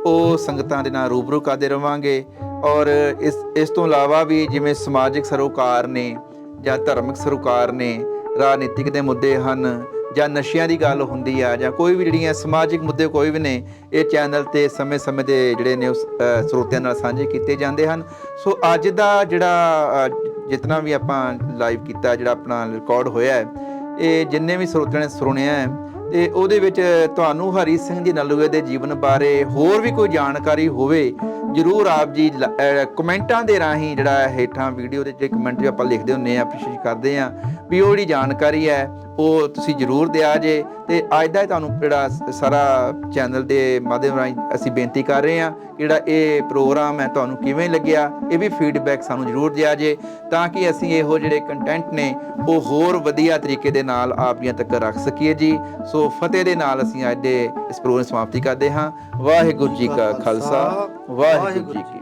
ਉਹ ਸੰਗਤਾਂ ਦੇ ਨਾਲ ਰੂਬਰੂ ਕਰਦੇ ਰਵਾਂਗੇ ਔਰ ਇਸ ਇਸ ਤੋਂ ਇਲਾਵਾ ਵੀ ਜਿਵੇਂ ਸਮਾਜਿਕ ਸਰੋਕਾਰ ਨੇ ਜਾਂ ਧਾਰਮਿਕ ਸਰੋਕਾਰ ਨੇ, ਰਾਜਨੀਤਿਕ ਦੇ ਮੁੱਦੇ ਹਨ ਜਾਂ ਨਸ਼ਿਆਂ ਦੀ ਗੱਲ ਹੁੰਦੀ ਆ ਜਾਂ ਕੋਈ ਵੀ ਜਿਹੜੀਆਂ ਸਮਾਜਿਕ ਮੁੱਦੇ ਕੋਈ ਵੀ ਨੇ ਇਹ ਚੈਨਲ ਤੇ ਸਮੇਂ-ਸਮੇਂ ਦੇ ਜਿਹੜੇ ਨੇ ਉਸ ਸਰੋਤਿਆਂ ਨਾਲ ਸਾਂਝੇ ਕੀਤੇ ਜਾਂਦੇ ਹਨ। ਸੋ ਅੱਜ ਦਾ ਜਿਹੜਾ ਅ, ਜਿਤਨਾ ਵੀ ਆਪਾਂ ਲਾਈਵ ਕੀਤਾ ਜਿਹੜਾ ਆਪਣਾ ਰਿਕਾਰਡ ਹੋਇਆ ਹੈ ਇਹ ਜਿੰਨੇ ਵੀ ਸਰੋਤਿਆਂ ਨੇ ਸੁਣਿਆ ਹੈ ਤੇ ਉਹਦੇ ਵਿੱਚ ਤੁਹਾਨੂੰ ਹਰੀ ਸਿੰਘ ਜੀ ਨਲੂਏ ਦੇ ਜੀਵਨ ਬਾਰੇ ਹੋਰ ਵੀ ਕੋਈ ਜਾਣਕਾਰੀ ਹੋਵੇ, ਜਰੂਰ ਆਪ ਜੀ ਲ- ਕਮੈਂਟਾਂ ਦੇ ਰਾਹੀਂ ਜਿਹੜਾ ਹੇਠਾਂ ਵੀਡੀਓ ਦੇ ਜਿਹੜੇ ਕਮੈਂਟ ਵੀ ਆਪਾਂ ਲਿਖਦੇ ਹੁੰਨੇ ਆ ਕੋਸ਼ਿਸ਼ ਕਰਦੇ ਆ ਵੀ ਉਹ ਜਿਹੜੀ ਜਾਣਕਾਰੀ ਹੈ, ਉਹ ਤੁਸੀਂ ਜਰੂਰ ਦਿਆ ਜੇ ਤੇ ਅੱਜ ਦਾ ਤੁਹਾਨੂੰ ਜਿਹੜਾ ਸਾਰਾ ਚੈਨਲ ਦੇ ਮਾਧਿਅਮ ਰਾਹੀਂ ਅਸੀਂ ਬੇਨਤੀ ਕਰ ਰਹੇ ਆ ਜਿਹੜਾ ਇਹ ਪ੍ਰੋਗਰਾਮ ਹੈ ਤੁਹਾਨੂੰ ਕਿਵੇਂ ਲੱਗਿਆ, ਇਹ ਵੀ ਫੀਡਬੈਕ ਸਾਨੂੰ ਜਰੂਰ ਦਿਆ ਜੇ ਤਾਂ ਕਿ ਅਸੀਂ ਇਹੋ ਜਿਹੜੇ ਕੰਟੈਂਟ ਨੇ, ਉਹ ਹੋਰ ਵਧੀਆ ਤਰੀਕੇ ਦੇ ਨਾਲ ਆਪ ਜੀਆਂ ਤੱਕ ਰੱਖ ਸਕੀਏ ਜੀ। ਸੋ ਫਤਿਹ ਦੇ ਨਾਲ ਅਸੀਂ ਅੱਜ ਦੇ ਇਸ ਪ੍ਰੋਗਰਾਮ ਸਮਾਪਤੀ ਕਰਦੇ ਹਾਂ। ਵਾਹਿਗੁਰੂ ਜੀ ਕਾ ਖਾਲਸਾ, ਵਾਹਿਗੁਰੂ ਜੀ ਕੀ